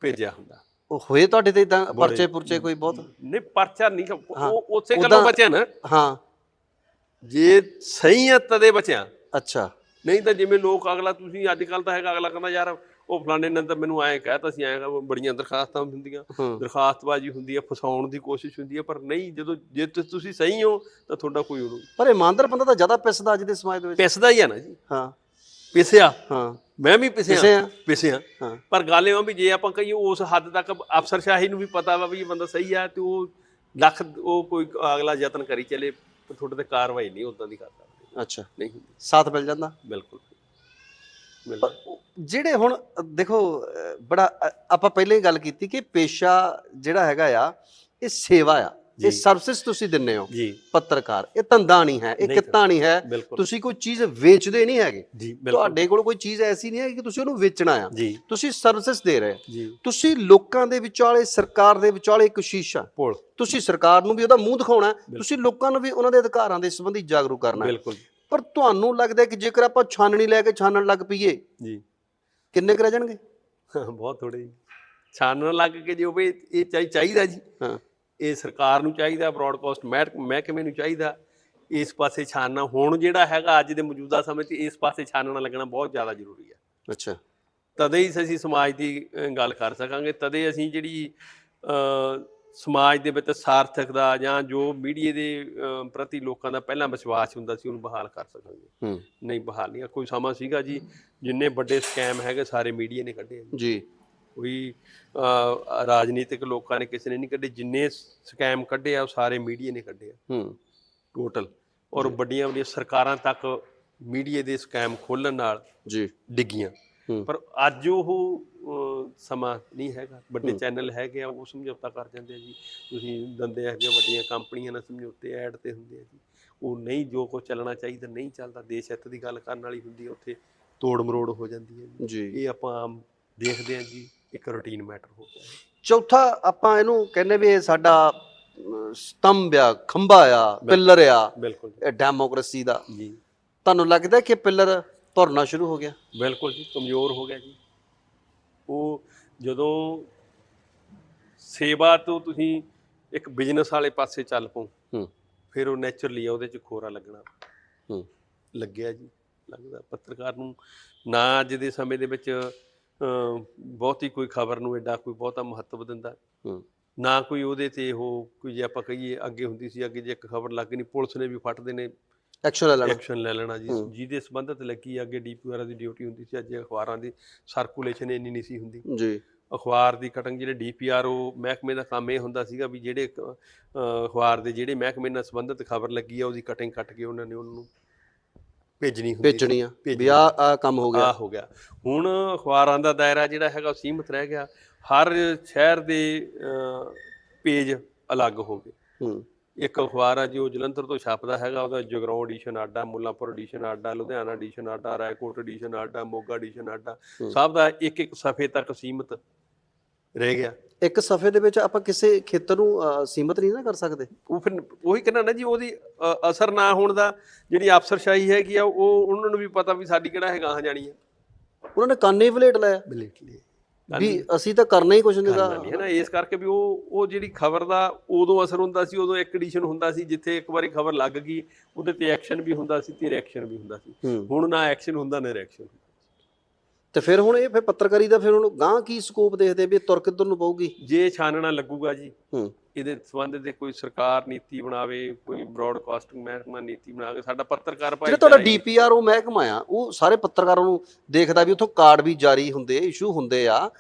ਭੇਜਿਆ ਹੁੰਦਾ। ਉਹ ਹੋਏ ਤੁਹਾਡੇ ਤੇ ਇਦਾਂ। ਪਰਚੇ ਪੁਰਚੇ ਕੋਈ ਬਹੁਤ? ਨਹੀਂ ਪਰਚਾ ਨਹੀਂ ਹਾਂ, ਉਹ ਉਸੇ ਗੱਲੋਂ ਬਚਿਆ ਨਾ। ਹਾਂ। ਜੇ ਸਹੀ ਆ ਤਦੇ ਬਚਿਆ। ਅੱਛਾ। ਨਹੀਂ ਤਾਂ ਜਿਵੇਂ ਲੋਕ ਅਗਲਾ ਤੁਸੀਂ ਅੱਜ ਕੱਲ ਤਾਂ ਹੈਗਾ ਅਗਲਾ ਕਹਿੰਦਾ ਯਾਰ ਉਹ ਫਲਾਣੇ ਨੇ ਤਾਂ ਮੈਨੂੰ ਐਂ ਕਹਿਤਾ ਸੀ ਐਂ ਉਹ ਬੜੀਆਂ ਦਰਖਾਸਤਾਂ ਹੁੰਦੀਆਂ ਦਰਖਾਸਤਬਾਜ਼ੀ ਹੁੰਦੀ ਹੈ ਫਸਾਉਣ ਦੀ ਕੋਸ਼ਿਸ਼ ਹੁੰਦੀ ਹੈ ਪਰ ਨਹੀਂ ਜਦੋਂ ਜੇ ਤੁਸੀਂ ਸਹੀ ਹੋ ਤਾਂ ਤੁਹਾਡਾ ਕੋਈ ਉਦੋਂ ਪਰ ਇਮਾਨਦਾਰ ਬੰਦਾ ਤਾਂ ਜ਼ਿਆਦਾ ਪਿਸਦਾ ਅੱਜ ਦੇ ਸਮਾਜ ਦੇ ਵਿੱਚ। ਪਿਸਦਾ ਹੀ ਆ ਨਾ ਜੀ। ਹਾਂ। ਪਿਸਿਆ। ਹਾਂ। ਮੈਂ ਵੀ ਪਿਸਿਆ। ਪਿਸਿਆ। ਪਰ ਗੱਲ ਇਹ ਆ ਵੀ ਜੇ ਆਪਾਂ ਕਹੀਏ ਉਸ ਹੱਦ ਤੱਕ ਅਫਸਰਸ਼ਾਹੀ ਨੂੰ ਵੀ ਪਤਾ ਵਾ ਵੀ ਇਹ ਬੰਦਾ ਸਹੀ ਆ ਤੇ ਉਹ ਲੱਖ ਉਹ ਕੋਈ ਅਗਲਾ ਯਤਨ ਕਰੀ ਚੱਲੇ ਤੁਹਾਡੇ ਤੇ ਕਾਰਵਾਈ ਨਹੀਂ ਉਦਾਂ ਦੀ ਕਰ ਸਕਦੇ। ਅੱਛਾ। ਨਹੀਂ ਸਾਥ ਮਿਲ ਜਾਂਦਾ। ਬਿਲਕੁਲ। ਜਿਹੜੇ ਹੁਣ ਦੇਖੋ ਬੜਾ ਆਪਾਂ ਪਹਿਲੇ ਹੀ ਗੱਲ ਕੀਤੀ ਕਿ ਪੇਸ਼ਾ ਜਿਹੜਾ ਹੈਗਾ ਆ ਇਹ ਸੇਵਾ ਆ। ਇਹ। ਸਰਵਿਸ ਤੁਸੀਂ ਦਿੰਨੇ ਹੋ। ਪੱਤਰਕਾਰ ਇਹ ਧੰਦਾ ਨਹੀਂ ਹੈ ਇਹ ਕਿੱਤਾ ਨਹੀਂ ਹੈ। ਤੁਸੀਂ ਕੋਈ ਚੀਜ਼ ਵੇਚਦੇ ਨਹੀਂ ਹੈਗੇ। ਤੁਹਾਡੇ ਕੋਲ ਕੋਈ ਚੀਜ਼ ਐਸੀ ਨਹੀਂ ਹੈ ਕਿ ਤੁਸੀਂ ਉਹਨੂੰ ਵੇਚਣਾ ਆ। ਤੁਸੀਂ ਸਰਵਿਸ ਦੇ ਰਹੇ ਤੁਸੀਂ ਲੋਕਾਂ ਦੇ ਵਿਚਾਲੇ ਸਰਕਾਰ ਦੇ ਵਿਚਾਲੇ ਇੱਕ ਸ਼ੀਸ਼ਾ ਤੁਸੀਂ ਸਰਕਾਰ ਨੂੰ ਵੀ ਉਹਦਾ ਮੂੰਹ ਦਿਖਾਉਣਾ ਤੁਸੀਂ ਲੋਕਾਂ ਨੂੰ ਵੀ ਉਹਨਾਂ ਦੇ ਅਧਿਕਾਰਾਂ ਦੇ ਸੰਬੰਧੀ ਜਾਗਰੂਕ ਕਰਨਾ ਪਰ ਤੁਹਾਨੂੰ ਲੱਗਦਾ ਕਿ ਜੇਕਰ ਆਪਾਂ ਛਾਨਣੀ ਲੈ ਕੇ ਛਾਨਣ ਲੱਗ ਪਈਏ ਜੀ। ਕਿੰਨੇ ਕੁ ਰਹਿ ਜਾਣਗੇ? ਬਹੁਤ ਥੋੜੇ ਜੀ। ਛਾਨਣ ਲੱਗ ਕੇ ਜੇ ਉਹ ਵੀ ਇਹ ਚਾਹੀ ਚਾਹੀਦਾ ਜੀ। ਹਾਂ। ਇਹ ਸਰਕਾਰ ਨੂੰ ਚਾਹੀਦਾ ਬ੍ਰੌਡਕਾਸਟ ਮਹਿਕਮੇ ਨੂੰ ਚਾਹੀਦਾ। ਇਸ ਪਾਸੇ ਛਾਨਣਾ ਹੁਣ ਜਿਹੜਾ ਹੈਗਾ ਅੱਜ ਦੇ ਮੌਜੂਦਾ ਸਮੇਂ 'ਚ ਇਸ ਪਾਸੇ ਛਾਨਣਾ ਲੱਗਣਾ ਬਹੁਤ ਜ਼ਿਆਦਾ ਜ਼ਰੂਰੀ ਹੈ। ਅੱਛਾ। ਤਦੇ ਹੀ ਅਸੀਂ ਸਮਾਜ ਦੀ ਗੱਲ ਕਰ ਸਕਾਂਗੇ। ਤਦੇ ਅਸੀਂ ਜਿਹੜੀ ਅ, ਸਮਾਜ ਦੇ ਵਿੱਚ ਸਾਰਥਕਤਾ ਜਾਂ ਜੋ ਮੀਡੀਆ ਦੇ ਪ੍ਰਤੀ ਲੋਕਾਂ ਦਾ ਪਹਿਲਾਂ ਵਿਸ਼ਵਾਸ ਹੁੰਦਾ ਸੀ ਉਹਨੂੰ ਬਹਾਲ ਕਰ ਸਕਾਂਗੇ। ਹੂੰ। ਨਹੀਂ ਬਹਾਲ ਨਹੀਂ ਕੋਈ ਸਮਾਂ ਸੀਗਾ ਜੀ ਜਿੰਨੇ ਵੱਡੇ ਸਕੈਮ ਹੈਗੇ ਸਾਰੇ ਮੀਡੀਆ ਨੇ ਕੱਢੇ ਜੀ। ਕੋਈ ਰਾਜਨੀਤਿਕ ਲੋਕਾਂ ਨੇ ਕਿਸੇ ਨੇ ਨਹੀਂ ਕੱਢੇ ਜਿੰਨੇ ਸਕੈਮ ਕੱਢੇ ਆ ਉਹ ਸਾਰੇ ਮੀਡੀਆ ਨੇ ਕੱਢੇ ਆ। ਹੂੰ। ਟੋਟਲ ਔਰ ਵੱਡੀਆਂ ਵੱਡੀਆਂ ਸਰਕਾਰਾਂ ਤੱਕ ਮੀਡੀਆ ਦੇ ਸਕੈਮ ਖੋਲਣ ਨਾਲ ਜੀ। ਡਿੱਗੀਆਂ। ਪਰ ਅੱਜ ਉਹ ਸਮਾਂ ਨਹੀਂ ਹੈਗਾ। ਵੱਡੇ ਚੈਨਲ ਹੈਗੇ ਆ ਉਹ ਸਮਝੌਤਾ ਕਰ ਜਾਂਦੇ ਆ ਜੀ। ਤੁਸੀਂ ਦੰਦੇ ਆ, ਵੱਡੀਆਂ ਕੰਪਨੀਆਂ ਨਾਲ ਸਮਝੌਤੇ ਐਡ ਤੇ ਹੁੰਦੇ ਆ ਜੀ। ਉਹ ਨਹੀਂ ਜੋ ਕੁਝ ਚੱਲਣਾ ਚਾਹੀਦਾ ਨਹੀਂ ਚੱਲਦਾ। ਦੇਸ਼ ਹਿੱਤ ਦੀ ਗੱਲ ਕਰਨ ਵਾਲੀ ਹੁੰਦੀ ਹੈ ਉੱਥੇ ਤੋੜ ਮਰੋੜ ਹੋ ਜਾਂਦੀ ਹੈ ਜੀ। ਇਹ ਆਪਾਂ ਆਮ ਦੇਖਦੇ ਹਾਂ ਜੀ ਇੱਕ ਰੂਟੀਨ ਮੈਟਰ ਹੋ ਗਿਆ। ਚੌਥਾ ਆਪਾਂ ਇਹਨੂੰ ਕਹਿੰਦੇ ਵੀ ਇਹ ਸਾਡਾ ਸਤੰਭ ਆ ਖੰਭਾ ਆ ਪਿੱਲਰ ਆ। ਬਿਲਕੁਲ ਇਹ ਡੈਮੋਕ੍ਰੇਸੀ ਦਾ। ਜੀ। ਤੁਹਾਨੂੰ ਲੱਗਦਾ ਕਿ ਪਿੱਲਰ ਭਰਨਾ ਸ਼ੁਰੂ ਹੋ ਗਿਆ? ਬਿਲਕੁਲ ਜੀ ਕਮਜ਼ੋਰ ਹੋ ਗਿਆ ਜੀ। ਉਹ ਜਦੋਂ ਸੇਵਾ ਤੋਂ ਤੁਸੀਂ ਇੱਕ ਬਿਜ਼ਨਸ ਵਾਲੇ ਪਾਸੇ ਚੱਲ ਪਓ ਹੂੰ। ਫਿਰ ਉਹ ਨੇਚਰਲੀ ਆ ਉਹਦੇ ਚ ਖੋਰਾ ਲੱਗਣਾ। ਹੂੰ। ਲੱਗਿਆ ਜੀ ਲੱਗਦਾ। ਪੱਤਰਕਾਰ ਨੂੰ ਨਾ ਅੱਜ ਦੇ ਸਮੇਂ ਦੇ ਵਿੱਚ ਬਹੁਤੀ ਕੋਈ ਖਬਰ ਨੂੰ ਐਡਾ ਕੋਈ ਬਹੁਤਾ ਮਹੱਤਵ ਦਿੰਦਾ। ਹੂੰ। ਨਾ ਕੋਈ ਉਹਦੇ ਤੇ ਉਹ ਕੋਈ ਜੇ ਆਪਾਂ ਕਹੀਏ ਅੱਗੇ ਹੁੰਦੀ ਸੀ ਅੱਗੇ ਜੇ ਇੱਕ ਖਬਰ ਲੱਗ ਨਹੀਂ ਪੁਲਿਸ ਨੇ ਵੀ ਫੱਟਦੇ ਨੇ ਐਕਸ਼ਨ ਲੈ ਲੈਣਾ। ਐਕਸ਼ਨ ਲੈ ਲੈਣਾ ਜੀ। ਜਿਹਦੇ ਸੰਬੰਧਤ ਲੱਗੀ ਆ, ਅੱਗੇ ਡੀਪੀਆਰ ਦੀ ਡਿਊਟੀ ਹੁੰਦੀ ਸੀ ਅੱਜ ਅਖਬਾਰਾਂ ਦੀ ਸਰਕੂਲੇਸ਼ਨ ਇੰਨੀ ਨਹੀਂ ਸੀ ਹੁੰਦੀ। ਜੀ। ਅਖਬਾਰ ਦੀ ਕਟਿੰਗ ਜਿਹੜੇ ਡੀਪੀਆਰ ਉਹ ਮਹਿਕਮੇ ਦਾ ਕੰਮ ਇਹ ਹੁੰਦਾ ਸੀਗਾ ਵੀ ਜਿਹੜੇ ਅਖਬਾਰ ਦੇ ਜਿਹੜੇ ਮਹਿਕਮੇ ਨਾਲ ਸੰਬੰਧਿਤ ਖਬਰ ਲੱਗੀ ਆ ਉਹਦੀ ਕਟਿੰਗ ਕੱਟ ਕੇ ਉਹਨਾਂ ਨੇ ਉਹਨੂੰ ਭੇਜਣੀ ਹੁੰਦੀ। ਭੇਜਣੀ ਆ। ਵੀ ਆ ਆ ਕੰਮ ਹੋ ਆ ਗਿਆ ਹੋ ਗਿਆ। ਹੁਣ ਅਖਬਾਰਾਂ ਦਾ ਦਾਇਰਾ ਜਿਹੜਾ ਹੈਗਾ ਉਹ ਸੀਮਤ ਰਹਿ ਗਿਆ। ਹਰ ਸ਼ਹਿਰ ਦੇ ਪੇਜ ਅਲੱਗ ਹੋ ਗਏ। ਹੂੰ। ਇੱਕ ਅਖਬਾਰ ਆ ਜੀ ਉਹ ਜਲੰਧਰ ਤੋਂ ਛਪਦਾ ਹੈਗਾ ਉਹਦਾ ਜਗਰਾਉਂ ਐਡੀਸ਼ਨ ਆਡਾ ਮੁੱਲਾਂਪੁਰ ਐਡੀਸ਼ਨ ਆਡਾ ਲੁਧਿਆਣਾ ਐਡੀਸ਼ਨ ਆਡਾ ਰਾਏਕੋਟ ਐਡੀਸ਼ਨ ਆਡਾ ਮੋਗਾ ਐਡੀਸ਼ਨ ਆਡਾ। ਸਭ ਦਾ ਇੱਕ ਇੱਕ ਸਫੇ ਤੱਕ ਸੀਮਤ ਰਹਿ ਗਿਆ। ਇੱਕ ਸਫੇ ਦੇ ਵਿੱਚ ਆਪਾਂ ਕਿਸੇ ਖੇਤਰ ਨੂੰ ਸੀਮਤ ਨਹੀਂ ਨਾ ਕਰ ਸਕਦੇ? ਉਹ ਫਿਰ ਉਹੀ ਕਹਿੰਦਾ ਨਾ ਜੀ ਉਹਦੀ ਅਸਰ ਨਾ ਹੋਣ ਦਾ ਜਿਹੜੀ ਅਫਸਰਸ਼ਾਹੀ ਹੈਗੀ ਆ ਉਹ ਉਹਨਾਂ ਨੂੰ ਵੀ ਪਤਾ ਵੀ ਸਾਡੀ ਕਿਹੜਾ ਹੈਗਾ ਹਾਂ ਜਾਣੀ ਆ। ਉਹਨਾਂ ਨੇ ਕੰਨ ਹੀ ਵਲੇਟ ਲਿਆ। ਬਲੇਟਲੀ ਵੀ ਅਸੀਂ ਤਾਂ ਕਰਨਾ ਹੀ ਕੁਝ ਨਹੀਂਗਾ ਹੈ ਨਾ ਇਸ ਕਰਕੇ ਵੀ ਉਹ ਉਹ ਜਿਹੜੀ ਖਬਰ ਦਾ ਉਦੋਂ ਅਸਰ ਹੁੰਦਾ ਸੀ ਉਦੋਂ ਇੱਕ ਐਡੀਸ਼ਨ ਹੁੰਦਾ ਸੀ ਜਿੱਥੇ ਇੱਕ ਵਾਰੀ ਖਬਰ ਲੱਗ ਗਈ ਉਹਦੇ ਤੇ ਐਕਸ਼ਨ ਵੀ ਹੁੰਦਾ ਸੀ ਤੇ ਰਿਐਕਸ਼ਨ ਵੀ ਹੁੰਦਾ ਸੀ। ਹੁਣ ਨਾ ਐਕਸ਼ਨ ਹੁੰਦਾ ਨਾ ਰਿਐਕਸ਼ਨ ਤੇ ਫਿਰ ਹੁਣ ਇਹ ਫਿਰ ਪੱਤਰਕਾਰੀ ਦਾ ਫਿਰ ਹੁਣ ਗਾਂ ਕੀ ਸਕੋਪ ਦੇਖਦੇ ਵੀ ਤੁਰ ਕਿੱਧਰ ਨੂੰ ਪਊਗੀ? ਜੇ ਛਾਨਣਾ ਲੱਗੂਗਾ ਜੀ ਹੂੰ। ਇਹਦੇ ਸੰਬੰਧ ਤੇ ਕੋਈ ਸਰਕਾਰ ਨੀਤੀ ਬਣਾਵੇ ਕੋਈ ਬ੍ਰੌਡਕਾਸਟਿੰਗ ਮਹਿਕਮਾ ਨੀਤੀ ਬਣਾਵੇ ਸਾਡਾ ਪੱਤਰਕਾਰ ਭਾਈ ਜਿਹੜਾ ਤੁਹਾਡਾ ਡੀਪੀਆਰ ਉਹ ਮਹਿਕਮਾ ਆ ਉਹ ਸਾਰੇ ਪੱਤਰਕਾਰਾਂ ਨੂੰ ਦੇਖਦਾ ਵੀ ਉੱਥੋਂ ਕਾਰਡ ਵੀ ਜਾਰੀ ਹੁੰਦੇ ਇਸ਼ੂ ਹੁੰਦੇ ਆ।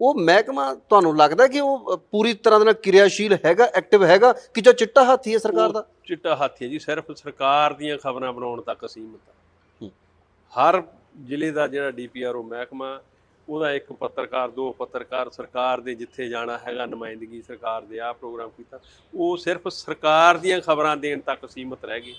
ਉਹ ਮਹਿਕਮਾ ਤੁਹਾਨੂੰ ਲੱਗਦਾ ਕਿ ਉਹ ਪੂਰੀ ਤਰ੍ਹਾਂ ਦੇ ਨਾਲ ਕਿਰਿਆਸ਼ੀਲ ਹੈਗਾ ਐਕਟਿਵ ਹੈਗਾ ਕਿ ਜੋ ਚਿੱਟਾ ਹਾਥੀ ਹੈ ਸਰਕਾਰ ਦਾ? ਚਿੱਟਾ ਹਾਥੀ ਹੈ ਜੀ ਸਿਰਫ ਸਰਕਾਰ ਦੀਆਂ ਖਬਰਾਂ ਬਣਾਉਣ ਤੱਕ ਸੀਮਿਤ ਹੂੰ। ਹਰ ਜ਼ਿਲ੍ਹੇ ਦਾ ਜਿਹੜਾ ਡੀਪੀਆਰਓ ਮਹਿਕਮਾ ਉਹਦਾ ਇੱਕ ਪੱਤਰਕਾਰ ਦੋ ਪੱਤਰਕਾਰ ਸਰਕਾਰ ਦੇ ਜਿੱਥੇ ਜਾਣਾ ਹੈਗਾ ਨੁਮਾਇੰਦਗੀ ਸਰਕਾਰ ਦੇ ਆਹ ਪ੍ਰੋਗਰਾਮ ਕੀਤਾ ਉਹ ਸਿਰਫ ਸਰਕਾਰ ਦੀਆਂ ਖਬਰਾਂ ਦੇਣ ਤੱਕ ਸੀਮਿਤ ਰਹਿ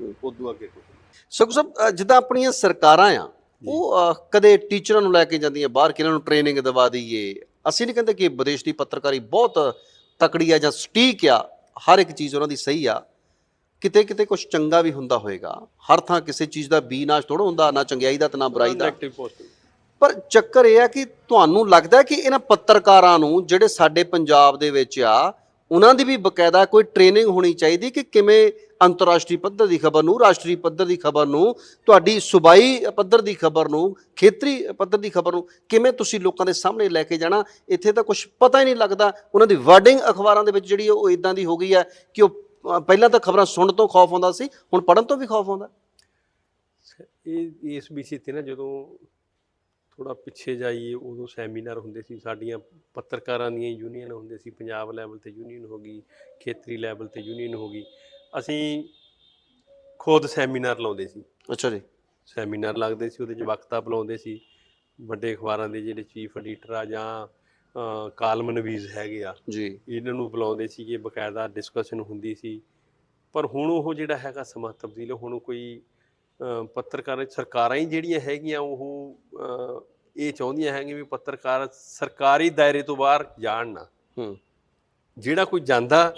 ਹੂੰ। ਉਦੋਂ ਅੱਗੇ ਕੁਝ ਸੁਖ ਸਾਹਿਬ ਜਿੱਦਾਂ ਆਪਣੀਆਂ ਸਰਕਾਰਾਂ ਆ ਉਹ ਕਦੇ ਟੀਚਰਾਂ ਨੂੰ ਲੈ ਕੇ ਜਾਂਦੀਆਂ ਬਾਹਰ ਕਿ ਇਹਨਾਂ ਨੂੰ ਟ੍ਰੇਨਿੰਗ ਦਿਵਾ ਦਈਏ। ਅਸੀਂ ਨਹੀਂ ਕਹਿੰਦੇ ਕਿ ਵਿਦੇਸ਼ ਦੀ ਪੱਤਰਕਾਰੀ ਬਹੁਤ ਤਕੜੀ ਆ ਜਾਂ ਸਟੀਕ ਆ ਹਰ ਇੱਕ ਚੀਜ਼ ਉਹਨਾਂ ਦੀ ਸਹੀ ਆ। ਕਿਤੇ ਕਿਤੇ ਕੁਝ ਚੰਗਾ ਵੀ ਹੁੰਦਾ ਹੋਏਗਾ। ਹਰ ਥਾਂ ਕਿਸੇ ਚੀਜ਼ ਦਾ ਬੀ ਨਾਸ਼ ਥੋੜਾ ਹੁੰਦਾ ਨਾ ਚੰਗਿਆਈ ਦਾ ਤੇ ਨਾ ਬੁਰਾਈ ਦਾ। ਪਰ ਚੱਕਰ ਇਹ ਆ ਕਿ ਤੁਹਾਨੂੰ ਲੱਗਦਾ ਕਿ ਇਹਨਾਂ ਪੱਤਰਕਾਰਾਂ ਨੂੰ, ਜਿਹੜੇ ਸਾਡੇ ਪੰਜਾਬ ਦੇ ਵਿੱਚ ਆ, ਉਹਨਾਂ ਦੀ ਵੀ ਬਕਾਇਦਾ ਕੋਈ ਟ੍ਰੇਨਿੰਗ ਹੋਣੀ ਚਾਹੀਦੀ ਕਿ ਕਿਵੇਂ ਅੰਤਰਰਾਸ਼ਟਰੀ ਪੱਧਰ ਦੀ ਖਬਰ ਨੂੰ, ਰਾਸ਼ਟਰੀ ਪੱਧਰ ਦੀ ਖਬਰ ਨੂੰ, ਤੁਹਾਡੀ ਸੂਬਾਈ ਪੱਧਰ ਦੀ ਖਬਰ ਨੂੰ, ਖੇਤਰੀ ਪੱਧਰ ਦੀ ਖਬਰ ਨੂੰ, ਕਿਵੇਂ ਤੁਸੀਂ ਲੋਕਾਂ ਦੇ ਸਾਹਮਣੇ ਲੈ ਕੇ ਜਾਣਾ, ਇੱਥੇ ਤਾਂ ਕੁਝ ਪਤਾ ਹੀ ਨਹੀਂ ਲੱਗਦਾ। ਉਹਨਾਂ ਦੀ ਵਰਡਿੰਗ ਅਖਬਾਰਾਂ ਦੇ ਵਿੱਚ ਜਿਹੜੀ ਉਹ ਇਦਾਂ ਦੀ ਹੋ ਗਈ ਹੈ ਕਿ ਉਹ ਪਹਿਲਾਂ ਤਾਂ ਖਬਰਾਂ ਸੁਣਨ ਤੋਂ ਖੌਫ ਆਉਂਦਾ ਸੀ, ਹੁਣ ਪੜਨ ਤੋਂ ਵੀ ਖੌਫ ਆਉਂਦਾ ਇਹ ਇਸ ਵਿਸ਼ੇ ਤੇ ਨਾ ਜਦੋਂ ਥੋੜਾ ਪਿੱਛੇ ਜਾਈਏ ਉਦੋਂ ਸੈਮੀਨਾਰ ਹੁੰਦੇ ਸੀ ਸਾਡੀਆਂ ਪੱਤਰਕਾਰਾਂ ਦੀਆਂ ਯੂਨੀਅਨ ਹੁੰਦੇ ਸੀ ਪੰਜਾਬ ਲੈਵਲ ਤੇ ਯੂਨੀਅਨ ਹੋ ਗਈ ਖੇਤਰੀ ਲੈਵਲ ਤੇ ਯੂਨੀਅਨ ਹੋ ਗਈ ਅਸੀਂ ਖੁਦ ਸੈਮੀਨਾਰ ਲਾਉਂਦੇ ਸੀ। ਅੱਛਾ ਜੀ। ਸੈਮੀਨਾਰ ਲੱਗਦੇ ਸੀ ਉਹਦੇ 'ਚ ਵਕਤਾ ਬੁਲਾਉਂਦੇ ਸੀ ਵੱਡੇ ਅਖਬਾਰਾਂ ਦੇ ਜਿਹੜੇ ਚੀਫ ਐਡੀਟਰ ਆ ਜਾਂ ਕਾਲਮ ਨਵੀਜ਼ ਹੈਗੇ ਆ ਜੀ। ਇਹਨਾਂ ਨੂੰ ਬੁਲਾਉਂਦੇ ਸੀਗੇ ਬਕਾਇਦਾ ਡਿਸਕਸ਼ਨ ਹੁੰਦੀ ਸੀ ਪਰ ਹੁਣ ਉਹ ਜਿਹੜਾ ਹੈਗਾ ਸਮਾਂ ਤਬਦੀਲ ਹੁਣ ਕੋਈ ਪੱਤਰਕਾਰ ਸਰਕਾਰਾਂ ਹੀ ਜਿਹੜੀਆਂ ਹੈਗੀਆਂ ਉਹ ਇਹ ਚਾਹੁੰਦੀਆਂ ਹੈਗੀਆਂ ਵੀ ਪੱਤਰਕਾਰ ਸਰਕਾਰੀ ਦਾਇਰੇ ਤੋਂ ਬਾਹਰ ਜਾਣ ਨਾ। ਹੂੰ। ਜਿਹੜਾ ਕੋਈ ਜਾਂਦਾ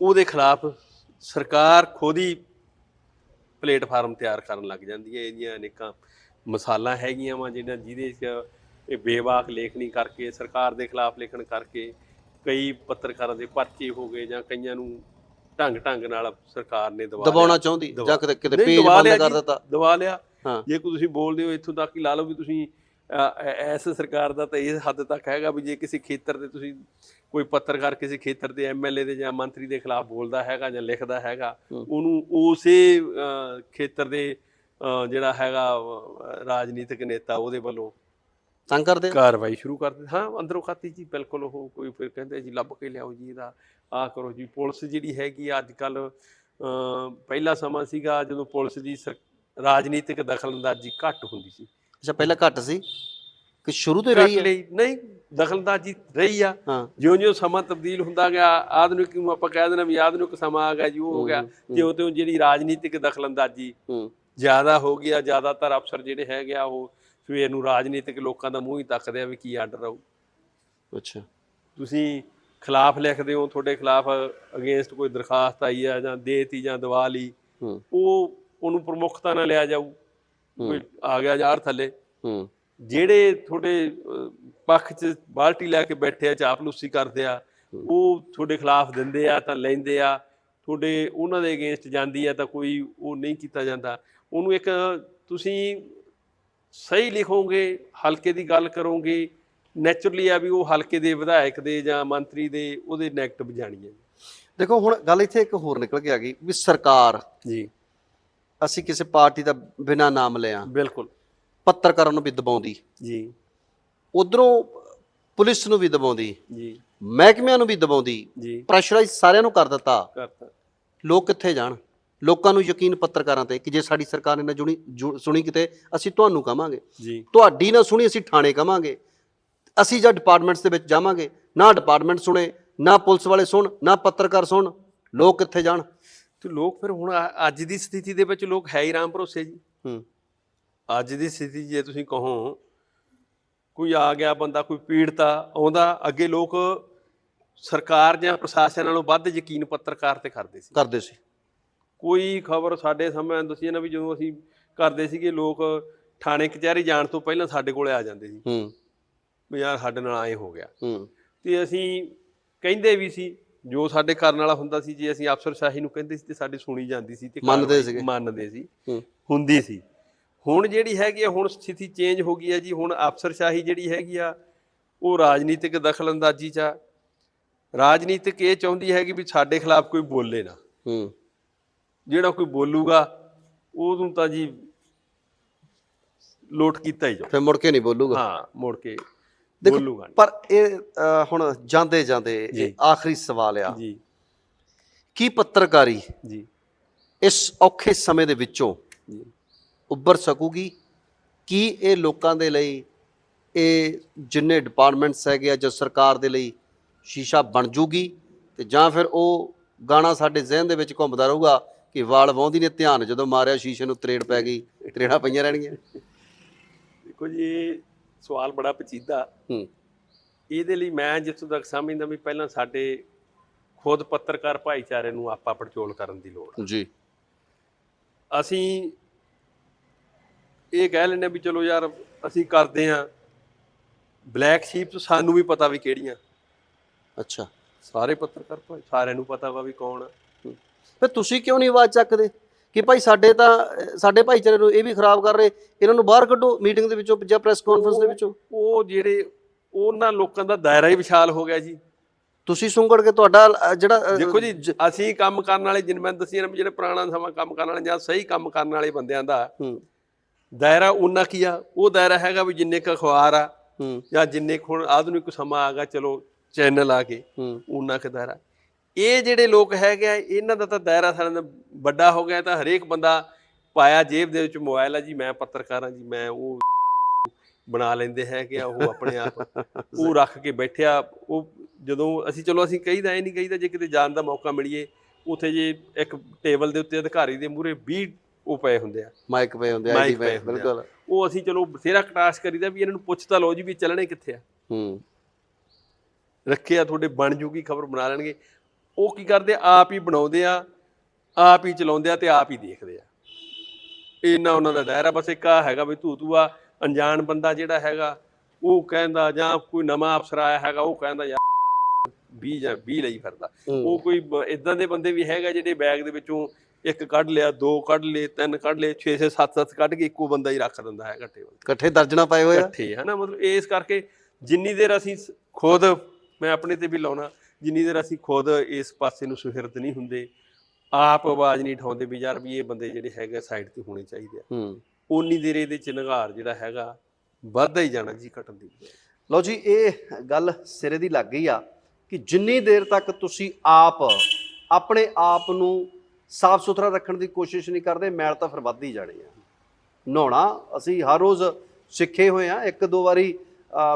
ਉਹਦੇ ਖਿਲਾਫ ਸਰਕਾਰ ਖੁਦ ਹੀ ਪਲੇਟਫਾਰਮ ਤਿਆਰ ਕਰਨ ਲੱਗ ਜਾਂਦੀ ਹੈ। ਇਹਦੀਆਂ ਅਨੇਕਾਂ ਮਿਸਾਲਾਂ ਹੈਗੀਆਂ ਵਾ ਜਿਹੜਾ ਜਿਹਦੇ 'ਚ ਇਹ ਬੇਵਾਕ ਲੇਖਣੀ ਕਰਕੇ ਸਰਕਾਰ ਦੇ ਖਿਲਾਫ ਲੇਖਣ ਕਰਕੇ ਕਈ ਪੱਤਰਕਾਰਾਂ ਦੇ ਪਰਚੇ ਹੋ ਗਏ ਜਾਂ ਕਈਆਂ ਨੂੰ ਢੰਗ ਢੰਗ ਨਾਲ ਸਰਕਾਰ ਨੇ ਦਬਾ ਦਬਾਉਣਾ ਚਾਹੁੰਦੀ ਜਾਂ ਕਿਤੇ ਕਿਤੇ ਪੇਜ ਬੰਦ ਕਰ ਦਿੱਤਾ। ਦਬਾ ਲਿਆ। ਹਾਂ। ਜੇ ਕੋਈ ਤੁਸੀਂ ਬੋਲਦੇ ਹੋ ਇੱਥੋਂ ਤੱਕ ਹੀ ਲਾ ਲਓ ਵੀ ਤੁਸੀਂ ਐਸ ਸਰਕਾਰ ਦਾ ਤਾਂ ਇਹ ਹੱਦ ਤੱਕ ਹੈਗਾ ਵੀ ਜੇ ਕਿਸੇ ਖੇਤਰ ਦੇ ਤੁਸੀਂ ਕੋਈ ਪੱਤਰਕਾਰ ਕਿਸੇ ਖੇਤਰ ਦੇ ਐਮਐਲਏ ਦੇ ਜਾਂ ਮੰਤਰੀ ਦੇ ਖਿਲਾਫ ਬੋਲਦਾ ਹੈਗਾ ਜਾਂ ਲਿਖਦਾ ਹੈਗਾ। ਉਹਨੂੰ ਉਸੇ ਖੇਤਰ ਦੇ ਜਿਹੜਾ ਹੈਗਾ ਰਾਜਨੀਤਿਕ ਨੇਤਾ ਉਹਦੇ ਵੱਲੋਂ ਤੰਗ ਕਰਦੇ? ਕਾਰਵਾਈ ਸ਼ੁਰੂ ਕਰ ਦਿੱਤੀ। ਹਾਂ ਅੰਦਰੋਂ ਖਾਤੀ ਜੀ ਬਿਲਕੁਲ ਉਹ ਕੋਈ ਫਿਰ ਕਹਿੰਦੇ ਜੀ ਲੱਭ ਕੇ ਲਿਆਓ ਜੀ ਇਹਦਾ। ਆ ਕਰੋ ਜੀ ਪੁਲਿਸ ਜਿਹੜੀ ਹੈਗੀ ਅੱਜ ਕੱਲ ਪਹਿਲਾ ਸਮਾਂ ਸੀਗਾ ਜਦੋਂ ਪੁਲਿਸ ਦੀ ਰਾਜਨੀਤਿਕ ਦਖਲਅੰਦਾਜ਼ੀ ਘੱਟ ਹੁੰਦੀ ਸੀ। ਅੱਛਾ ਪਹਿਲਾਂ ਘੱਟ ਸੀ? ਕਿ ਸ਼ੁਰੂ ਤੋਂ ਰਹੀ ਹੈ? ਨਹੀਂ ਦਖਲਅੰਦਾਜ਼ੀ ਰਹੀ ਆ। ਜਿਉਂ-ਜਿਉਂ ਸਮਾਂ ਤਬਦੀਲ ਹੁੰਦਾ ਗਿਆ ਆਧੁਨਿਕ ਨੂੰ ਆਪਾਂ ਕਹਿ ਦੇਣਾ ਵੀ ਆਧੁਨਿਕ ਸਮਾਂ ਆ ਗਿਆ ਜੀ ਉਹ ਹੋ ਗਿਆ। ਜਿਉਂ-ਤਿਉਂ ਜਿਹੜੀ ਰਾਜਨੀਤਿਕ ਦਖਲਅੰਦਾਜ਼ੀ ਹੂੰ। ਜ਼ਿਆਦਾ ਹੋ ਗਈ ਆ ਜ਼ਿਆਦਾਤਰ ਅਫਸਰ ਜਿਹੜੇ ਹੈਗੇ ਆ ਉਹ ਸਵੇਰ ਨੂੰ ਰਾਜਨੀਤਿਕ ਲੋਕਾਂ ਦਾ ਮੂੰਹ ਹੀ ਤੱਕਦੇ ਆ ਵੀ ਕੀ ਆਰਡਰ ਆਊ ਅੱਛਾ। ਤੁਸੀਂ ਖਿਲਾਫ ਲਿਖਦੇ ਹੋ ਤੁਹਾਡੇ ਖਿਲਾਫ ਅਗੇਂਸਟ ਕੋਈ ਦਰਖਾਸਤ ਆਈ ਆ ਜਾਂ ਦੇਤੀ ਜਾਂ ਦਵਾ ਲਈ ਉਹ ਉਹਨੂੰ ਪ੍ਰਮੁੱਖਤਾ ਨਾਲ ਲਿਆ ਜਾਊ ਕੋਈ ਆ ਗਿਆ ਯਾਰ ਥੱਲੇ। ਜਿਹੜੇ ਤੁਹਾਡੇ ਪੱਖ 'ਚ ਬਾਲਟੀ ਲੈ ਕੇ ਬੈਠੇ ਆ ਚਾਪਲੂਸੀ ਕਰਦੇ ਆ ਉਹ ਤੁਹਾਡੇ ਖਿਲਾਫ ਦਿੰਦੇ ਆ ਤਾਂ ਲੈਂਦੇ ਆ ਤੁਹਾਡੇ ਉਹਨਾਂ ਦੇ ਅਗੇਂਸਟ ਜਾਂਦੀ ਆ ਤਾਂ ਕੋਈ ਉਹ ਨਹੀਂ ਕੀਤਾ ਜਾਂਦਾ। ਉਹਨੂੰ ਇੱਕ ਤੁਸੀਂ ਸਹੀ ਲਿਖੋਗੇ ਹਲਕੇ ਦੀ ਗੱਲ ਕਰੋਗੇ ਨੇਚਰਲੀ ਆ ਵੀ ਉਹ ਹਲਕੇ ਦੇ ਵਿਧਾਇਕ ਦੇ ਜਾਂ ਮੰਤਰੀ ਦੇ ਉਹਦੇ ਨੈਗੇਟਿਵ ਜਾਣੀ ਹੈ ਦੇਖੋ ਹੁਣ ਗੱਲ ਇੱਥੇ ਇੱਕ ਹੋਰ ਨਿਕਲ ਕੇ ਆ ਗਈ ਵੀ ਸਰਕਾਰ ਜੀ। ਅਸੀਂ ਕਿਸੇ ਪਾਰਟੀ ਦਾ ਬਿਨਾ ਨਾਮ ਲਿਆ। ਬਿਲਕੁਲ। ਪੱਤਰਕਾਰਾਂ ਨੂੰ ਵੀ ਦਬਾਉਂਦੀ। ਜੀ। ਉਧਰੋਂ ਪੁਲਿਸ ਨੂੰ ਵੀ ਦਬਾਉਂਦੀ। ਜੀ। ਮਹਿਕਮਿਆਂ ਨੂੰ ਵੀ ਦਬਾਉਂਦੀ। ਜੀ। ਪ੍ਰੈਸ਼ਰਾਈਜ਼ ਸਾਰਿਆਂ ਨੂੰ ਕਰ ਦਿੱਤਾ। ਕਰਤਾ। ਲੋਕ ਕਿੱਥੇ ਜਾਣ? ਲੋਕਾਂ ਨੂੰ ਯਕੀਨ ਪੱਤਰਕਾਰਾਂ ਤੇ ਕਿ ਜੇ ਸਾਡੀ ਸਰਕਾਰ ਨੇ ਨਾ ਜੁਣੀ ਸੁਣੀ ਕਿਤੇ ਅਸੀਂ ਤੁਹਾਨੂੰ ਕਵਾਂਗੇ ਜੀ। ਤੁਹਾਡੀ ਨਾ ਸੁਣੀ ਅਸੀਂ ਥਾਣੇ ਕਵਾਂਗੇ ਅਸੀਂ ਜਾਂ ਡਿਪਾਰਟਮੈਂਟਸ ਦੇ ਵਿੱਚ ਜਾਵਾਂਗੇ ਨਾ ਡਿਪਾਰਟਮੈਂਟ ਸੁਣੇ ਨਾ ਪੁਲਿਸ ਵਾਲੇ ਸੁਣ ਨਾ ਪੱਤਰਕਾਰ ਸੁਣ ਲੋਕ ਕਿੱਥੇ ਜਾਣ? ਤੇ ਲੋਕ ਫਿਰ ਹੁਣ ਅੱਜ ਦੀ ਸਥਿਤੀ ਦੇ ਵਿੱਚ ਲੋਕ ਹੈ ਹੀ ਰਾਮ ਭਰੋਸੇ ਜੀ। ਹੂੰ। ਅੱਜ ਦੀ ਸਥਿਤੀ ਜੇ ਤੁਸੀਂ ਕਹੋ ਕੋਈ ਆ ਗਿਆ ਬੰਦਾ ਕੋਈ ਪੀੜਤਾ ਆਉਂਦਾ ਅੱਗੇ ਲੋਕ ਸਰਕਾਰ ਜਾਂ ਪ੍ਰਸ਼ਾਸਨ ਨਾਲੋਂ ਵੱਧ ਯਕੀਨ ਪੱਤਰਕਾਰ ਤੇ ਕਰਦੇ ਸੀ। ਕਰਦੇ ਸੀ। ਕੋਈ ਖਬਰ ਸਾਡੇ ਸਮੇਂ ਦੱਸੀ ਨਾ ਵੀ ਜਦੋਂ ਅਸੀਂ ਕਰਦੇ ਸੀਗੇ ਲੋਕ ਥਾਣੇ ਕਚਹਿਰੀ ਜਾਣ ਤੋਂ ਪਹਿਲਾਂ ਸਾਡੇ ਕੋਲੇ ਆ ਜਾਂਦੇ ਸੀ। ਹੂੰ। ਵੀ ਯਾਰ ਸਾਡੇ ਨਾਲ ਐ ਹੋ ਗਿਆ। ਹੂੰ। ਤੇ ਅਸੀਂ ਕਹਿੰਦੇ ਵੀ ਸੀ ਜੋ ਸਾਡੇ ਕਰਨ ਵਾਲਾ ਹੁੰਦਾ ਸੀ ਜੇ ਅਸੀਂ ਅਫਸਰਸ਼ਾਹੀ ਨੂੰ ਕਹਿੰਦੇ ਸੀ ਤੇ ਸਾਡੀ ਸੁਣੀ ਜਾਂਦੀ ਸੀ ਤੇ ਮੰਨਦੇ ਸੀਗੇ। ਮੰਨਦੇ ਸੀ ਹੁੰਦੀ ਸੀ। ਹੁਣ ਜਿਹੜੀ ਹੈਗੀ ਆ ਹੁਣ ਸਥਿਤੀ ਚੇਂਜ ਹੋ ਗਈ ਹੈ ਜੀ ਹੁਣ ਅਫਸਰਸ਼ਾਹੀ ਜਿਹੜੀ ਹੈਗੀ ਆ ਉਹ ਰਾਜਨੀਤਿਕ ਦਖਲਅੰਦਾਜ਼ੀ ਚ ਆ। ਰਾਜਨੀਤਿਕ ਇਹ ਚਾਹੁੰਦੀ ਹੈ ਕਿ ਵੀ ਸਾਡੇ ਖਿਲਾਫ ਕੋਈ ਬੋਲੇ ਨਾ। ਹੂੰ। ਜਿਹੜਾ ਕੋਈ ਬੋਲੂਗਾ ਉਹਨੂੰ ਤਾਂ ਜੀ ਲੋਟ ਕੀਤਾ ਹੀ ਜਾਓ ਫਿਰ ਮੁੜ ਕੇ ਨਹੀਂ ਬੋਲੂਗਾ। ਹਾਂ ਮੁੜ ਕੇ ਦੇਖੋ, ਬੋਲੂਗਾ। ਪਰ ਇਹ ਅ, ਹੁਣ ਜਾਂਦੇ ਜਾਂਦੇ ਇਹ ਜੀ। ਆਖਰੀ ਸਵਾਲ ਆ। ਜੀ। ਕੀ ਪੱਤਰਕਾਰੀ ਜੀ। ਇਸ ਔਖੇ ਸਮੇਂ ਦੇ ਵਿੱਚੋਂ ਜੀ। ਉੱਭਰ ਸਕੂਗੀ? ਕੀ ਇਹ ਲੋਕਾਂ ਦੇ ਲਈ ਇਹ ਜਿੰਨੇ ਡਿਪਾਰਟਮੈਂਟਸ ਹੈਗੇ ਆ ਜਾਂ ਸਰਕਾਰ ਦੇ ਲਈ ਸ਼ੀਸ਼ਾ ਬਣ ਜੂਗੀ ਤੇ ਜਾਂ ਫਿਰ ਉਹ ਗਾਣਾ ਸਾਡੇ ਜ਼ਿਹਨ ਦੇ ਵਿੱਚ ਘੁੰਮਦਾ ਰਹੂਗਾ ਕਿ ਵਾਲ ਵਾਉਂਦੀ ਨੇ ਧਿਆਨ ਜਦੋਂ ਮਾਰਿਆ ਸ਼ੀਸ਼ੇ ਨੂੰ ਤਰੇੜ ਪੈ ਗਈ ਤਰੇੜਾਂ ਪਈਆਂ ਰਹਿਣਗੀਆਂ? ਦੇਖੋ ਜੀ ਇਹ ਸਵਾਲ ਬੜਾ ਪਚੀਦਾ। ਹੂੰ। ਇਹਦੇ ਲਈ ਮੈਂ ਜਿੱਥੋਂ ਤੱਕ ਸਮਝਦਾ ਵੀ ਪਹਿਲਾਂ ਸਾਡੇ ਖੁਦ ਪੱਤਰਕਾਰ ਭਾਈਚਾਰੇ ਨੂੰ ਆਪਾ ਪੜਚੋਲ ਕਰਨ ਦੀ ਲੋੜ ਜੀ। ਅਸੀਂ ਇਹ ਕਹਿ ਲੈਂਦੇ ਵੀ ਚਲੋ ਯਾਰ ਅਸੀਂ ਕਰਦੇ ਆਂ ਬਲੈਕ ਸ਼ੀਪ ਸਾਨੂੰ ਵੀ ਪਤਾ ਵੀ ਕਿਹੜੀਆਂ। ਅੱਛਾ। ਸਾਰੇ ਪੱਤਰਕਾਰ ਭਾਈ ਸਾਰਿਆਂ ਨੂੰ ਪਤਾ ਵਾ ਵੀ ਕੌਣ ਆ। ਫਿਰ ਤੁਸੀਂ ਕਿਉਂ ਨਹੀਂ ਆਵਾਜ਼ ਚੱਕਦੇ? ਕਿ ਭਾਈ ਸਾਡੇ ਤਾਂ ਸਾਡੇ ਭਾਈਚਾਰੇ ਨੂੰ ਇਹ ਵੀ ਖਰਾਬ ਕਰ ਰਹੇ ਇਹਨਾਂ ਨੂੰ ਬਾਹਰ ਕੱਢੋ ਮੀਟਿੰਗ ਦੇ ਵਿੱਚੋਂ ਜਾਂ ਪ੍ਰੈਸ ਕਾਨਫਰੰਸ ਦੇ ਵਿੱਚੋਂ। ਉਹ ਜਿਹੜੇ ਉਹਨਾਂ ਲੋਕਾਂ ਦਾ ਦਾਇਰਾ ਹੀ ਵਿਸ਼ਾਲ ਹੋ ਗਿਆ ਜੀ। ਤੁਸੀਂ ਸੁੰਗੜ ਕੇ ਤੁਹਾਡਾ ਜਿਹੜਾ ਦੇਖੋ ਜੀ ਅਸੀਂ ਕੰਮ ਕਰਨ ਵਾਲੇ ਜਿਨ ਮੈਂ ਦੱਸੀ ਨਾ ਜਿਹੜੇ ਪੁਰਾਣਾ ਸਮਾਂ ਕੰਮ ਕਰਨ ਵਾਲੇ ਜਾਂ ਸਹੀ ਕੰਮ ਕਰਨ ਵਾਲੇ ਬੰਦਿਆਂ ਦਾ ਹੂੰ। ਦਾਇਰਾ ਉਹਨਾਂ ਕੀ ਆ? ਉਹ ਦਾਇਰਾ ਹੈਗਾ ਵੀ ਜਿੰਨੇ ਕੁ ਅਖਬਾਰ ਆ ਹੂੰ। ਜਾਂ ਜਿੰਨੇ ਕੁ ਹੁਣ ਆਧੁਨਿਕ ਸਮਾਂ ਆ ਗਿਆ ਚਲੋ ਚੈਨਲ ਆ ਹੂੰ। ਉਹਨਾਂ ਕੁ ਦਾਇਰਾ। ਇਹ ਜਿਹੜੇ ਲੋਕ ਹੈਗੇ ਆ ਇਹਨਾਂ ਦਾ ਤਾਂ ਦਾਇਰਾ ਸਾਰਿਆਂ ਦਾ ਵੱਡਾ ਹੋ ਗਿਆ ਤਾਂ ਹਰੇਕ ਬੰਦਾ ਪਾਇਆ ਜੇਬ ਦੇ ਵਿੱਚ ਮੋਬਾਈਲ ਆ ਜੀ ਮੈਂ ਪੱਤਰਕਾਰ ਆ ਜੀ ਮੈਂ ਉਹ ਬਣਾ ਲੈਂਦੇ ਹੈਗੇ ਆ ਉਹ ਆਪਣੇ ਆਪ ਉਹ ਰੱਖ ਕੇ ਬੈਠਿਆ ਉਹ ਜਦੋਂ ਅਸੀਂ ਚਲੋ ਅਸੀਂ ਕਹੀਦਾ ਇਹ ਨਹੀਂ ਕਹੀਦਾ ਜੇ ਕਿਤੇ ਜਾਣ ਦਾ ਮੌਕਾ ਮਿਲੀਏ ਉਥੇ ਜੇ ਇੱਕ ਟੇਬਲ ਦੇ ਉੱਤੇ ਅਧਿਕਾਰੀ ਦੇ ਮੂਹਰੇ 20 ਉਹ ਪਏ ਹੁੰਦੇ ਆ। ਮਾਈਕ ਪਏ ਹੁੰਦੇ ਆ ਆ। ਬਿਲਕੁਲ। ਉਹ ਅਸੀਂ ਚਲੋ ਬਥੇਰਾ ਕਟਾਸ਼ ਕਰੀਦਾ ਵੀ ਇਹਨਾਂ ਨੂੰ ਪੁੱਛ ਤਾਂ ਲਓ ਜੀ ਵੀ ਚੱਲਣੇ ਕਿੱਥੇ ਆ। ਹੂੰ। ਰੱਖੇ ਆ ਤੁਹਾਡੇ ਬਣ ਜੂਗੀ ਖਬਰ ਬਣਾ ਲੈਣਗੇ। ਉਹ ਕੀ ਕਰਦੇ ਆ, ਆਪ ਹੀ ਬਣਾਉਂਦੇ ਆ ਆਪ ਹੀ ਚਲਾਉਂਦੇ ਆ ਤੇ ਆਪ ਹੀ ਦੇਖਦੇ ਆ। ਇੰਨਾ ਉਹਨਾਂ ਦਾ ਦਾਇਰਾ ਬਸ ਇੱਕ ਆ ਹੈਗਾ ਵੀ ਤੂੰ ਤੂੰ ਆ ਅਣਜਾਣ ਬੰਦਾ ਜਿਹੜਾ ਹੈਗਾ ਉਹ ਕਹਿੰਦਾ ਜਾਂ ਕੋਈ ਨਵਾਂ ਅਫਸਰ ਆਇਆ ਹੈਗਾ ਉਹ ਕਹਿੰਦਾ ਯਾਰ 20 ਜਾਂ 20 ਲਈ ਫਿਰਦਾ। ਹੂੰ। ਉਹ ਕੋਈ ਇਦਾਂ ਦੇ ਬੰਦੇ ਵੀ ਹੈਗਾ ਜਿਹੜੇ ਬੈਗ ਦੇ ਵਿੱਚੋਂ ਇੱਕ ਕੱਢ ਲਿਆ ਦੋ ਕੱਢ ਲਏ ਤਿੰਨ ਕੱਢ ਲਏ 6 6 7 7 ਕੱਢ ਕੇ ਇੱਕੋ ਬੰਦਾ ਹੀ ਰੱਖ ਦਿੰਦਾ ਟੇਬਲ ਤੇ। ਇਕੱਠੇ ਦਰਜਣਾ ਪਏ ਹੋਏ ਆ? ਇਕੱਠੇ ਹਨਾ? ਮਤਲਬ ਇਸ ਕਰਕੇ ਜਿੰਨੀ ਦੇਰ ਅਸੀਂ ਖੁਦ ਮੈਂ ਆਪਣੇ ਤੇ ਵੀ ਲਾਉਣਾ ਜਿੰਨੀ ਦੇਰ ਅਸੀਂ ਖੁਦ ਇਸ ਪਾਸੇ ਨੂੰ ਸੁਹਿਰਦ ਨਹੀਂ ਹੁੰਦੇ ਆਪ ਆਵਾਜ਼ ਨਹੀਂ ਉਠਾਉਂਦੇ ਵੀ ਯਾਰ ਵੀ ਇਹ ਬੰਦੇ ਜਿਹੜੇ ਹੈਗੇ ਸਾਈਡ ਤੇ ਹੋਣੇ ਚਾਹੀਦੇ ਆ। ਹੂੰ। ਉਨੀ ਦੇਰ ਇਹਦੇ ਚ ਨਿਗਾਰ ਜਿਹੜਾ ਹੈਗਾ ਵੱਧਦਾ ਹੀ ਜਾਣਾ ਜੀ ਘਟਣ ਦੀ। ਲਓ ਜੀ ਇਹ ਗੱਲ ਸਿਰੇ ਦੀ ਲੱਗ ਗਈ ਆ ਕਿ ਜਿੰਨੀ ਦੇਰ ਤੱਕ ਤੁਸੀਂ ਆਪ ਆਪਣੇ ਆਪ ਨੂੰ ਸਾਫ਼ ਸੁਥਰਾ ਰੱਖਣ ਦੀ ਕੋਸ਼ਿਸ਼ ਨਹੀਂ ਕਰਦੇ ਮੈਲ ਤਾਂ ਫਿਰ ਵੱਧ ਹੀ ਜਾਣੀ ਆ। ਨਹਾਉਣਾ ਅਸੀਂ ਹਰ ਰੋਜ਼ ਸਿੱਖੇ ਹੋਏ ਆ ਇੱਕ ਦੋ ਵਾਰੀ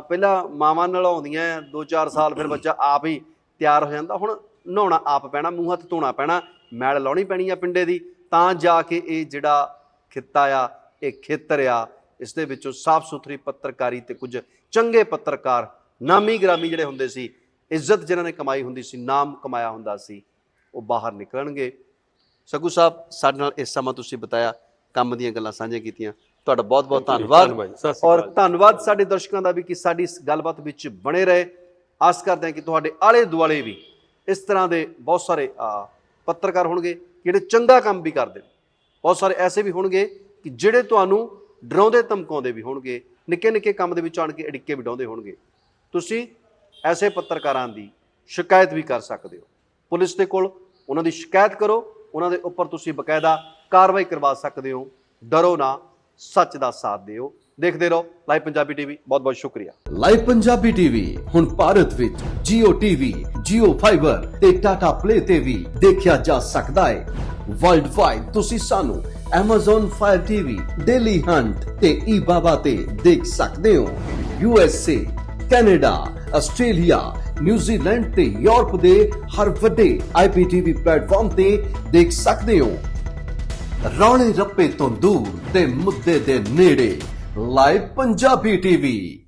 ਪਹਿਲਾਂ ਮਾਵਾਂ ਨਲਾਉਂਦੀਆਂ ਆ, ਦੋ ਚਾਰ ਸਾਲ ਫਿਰ ਬੱਚਾ ਆਪ ਹੀ ਤਿਆਰ ਹੋ ਜਾਂਦਾ। ਹੁਣ ਨਹਾਉਣਾ ਆਪ ਪੈਣਾ ਮੂੰਹ ਹੱਥ ਧੋਣਾ ਪੈਣਾ ਮੈਲ ਲਾਉਣੀ ਪੈਣੀ ਆ ਪਿੰਡੇ ਦੀ ਤਾਂ ਜਾ ਕੇ ਇਹ ਜਿਹੜਾ ਖਿੱਤਾ ਆ ਇਹ ਖੇਤਰ ਆ ਇਸ ਦੇ ਵਿੱਚੋਂ ਸਾਫ਼ ਸੁਥਰੀ ਪੱਤਰਕਾਰੀ ਤੇ ਕੁਝ ਚੰਗੇ ਪੱਤਰਕਾਰ ਨਾਮੀ ਗ੍ਰਾਮੀ ਜਿਹੜੇ ਹੁੰਦੇ ਸੀ ਇੱਜ਼ਤ ਜਿਨ੍ਹਾਂ ਨੇ ਕਮਾਈ ਹੁੰਦੀ ਸੀ ਨਾਮ ਕਮਾਇਆ ਹੁੰਦਾ ਸੀ ਉਹ ਬਾਹਰ ਨਿਕਲਣਗੇ। ਸਗੂ ਸਾਹਿਬ ਸਾਡੇ ਨਾਲ ਇਸ ਸਮਾਂ ਤੁਸੀਂ ਬਤਾਇਆ ਕੰਮ ਦੀਆਂ ਗੱਲਾਂ ਸਾਂਝੀਆਂ ਕੀਤੀਆਂ। ਤੁਹਾਡਾ ਬਹੁਤ ਬਹੁਤ ਧੰਨਵਾਦ। ਔਰ। ਧੰਨਵਾਦ ਸਾਡੇ ਦਰਸ਼ਕਾਂ ਦਾ ਵੀ ਕਿ ਸਾਡੀ ਇਸ ਗੱਲਬਾਤ ਵਿੱਚ ਬਣੇ ਰਹੇ। ਆਸ ਕਰਦੇ ਹਾਂ ਕਿ ਤੁਹਾਡੇ ਆਲੇ ਦੁਆਲੇ ਵੀ ਇਸ ਤਰ੍ਹਾਂ ਦੇ ਬਹੁਤ ਸਾਰੇ ਪੱਤਰਕਾਰ ਹੋਣਗੇ, ਜਿਹੜੇ ਚੰਗਾ ਕੰਮ ਵੀ ਕਰਦੇ ਨੇ। ਬਹੁਤ ਸਾਰੇ ਐਸੇ ਵੀ ਹੋਣਗੇ ਕਿ ਜਿਹੜੇ ਤੁਹਾਨੂੰ ਡਰਾਉਂਦੇ, ਧਮਕਾਉਂਦੇ ਵੀ ਹੋਣਗੇ ਨਿੱਕੇ ਨਿੱਕੇ ਕੰਮ ਦੇ ਵਿੱਚ ਆਣ ਕੇ ਅੜਿੱਕੇ ਵੀ ਡਾਉਂਦੇ ਹੋਣਗੇ। ਤੁਸੀਂ ਐਸੇ ਪੱਤਰਕਾਰਾਂ ਦੀ ਸ਼ਿਕਾਇਤ ਵੀ ਕਰ ਸਕਦੇ ਹੋ। ਪੁਲਿਸ ਦੇ ਕੋਲ ਉਹਨਾਂ ਦੀ ਸ਼ਿਕਾਇਤ ਕਰੋ, ਉਹਨਾਂ ਦੇ ਉੱਪਰ ਤੁਸੀਂ ਬਕਾਇਦਾ ਕਾਰਵਾਈ ਕਰਵਾ ਸਕਦੇ ਹੋ। ਡਰੋ ਨਾ, ਸੱਚ ਦਾ ਸਾਥ ਦਿਓ। ਦੇਖਦੇ ਰਹੋ ਲਾਈਵ ਪੰਜਾਬੀ ਟੀਵੀ ਬਹੁਤ ਬਹੁਤ ਸ਼ੁਕਰੀਆ। ਲਾਈਵ ਪੰਜਾਬੀ ਟੀਵੀ ਹੁਣ ਭਾਰਤ ਵਿੱਚ Jio TV, Jio Fiber ਤੇ Tata Play ਤੇ ਵੀ ਦੇਖਿਆ ਜਾ ਸਕਦਾ ਹੈ। ਵਰਲਡ ਵਾਈਡ ਤੁਸੀਂ ਸਾਨੂੰ Amazon Fire TV, Daily Hunt ਤੇ eBaba ਤੇ ਦੇਖ ਸਕਦੇ ਹੋ। USA, Canada, Australia, New Zealand ਤੇ ਯੂਰਪ ਦੇ ਹਰ ਵੱਡੇ IPTV ਪਲੇਟਫਾਰਮ ਤੇ ਦੇਖ ਸਕਦੇ ਹੋ। ਰੌਣੇ ਰੱਪੇ ਤੋਂ ਦੂਰ ਤੇ ਮੁੱਦੇ ਦੇ ਨੇੜੇ ਲਾਈਵ ਪੰਜਾਬੀ ਟੀਵੀ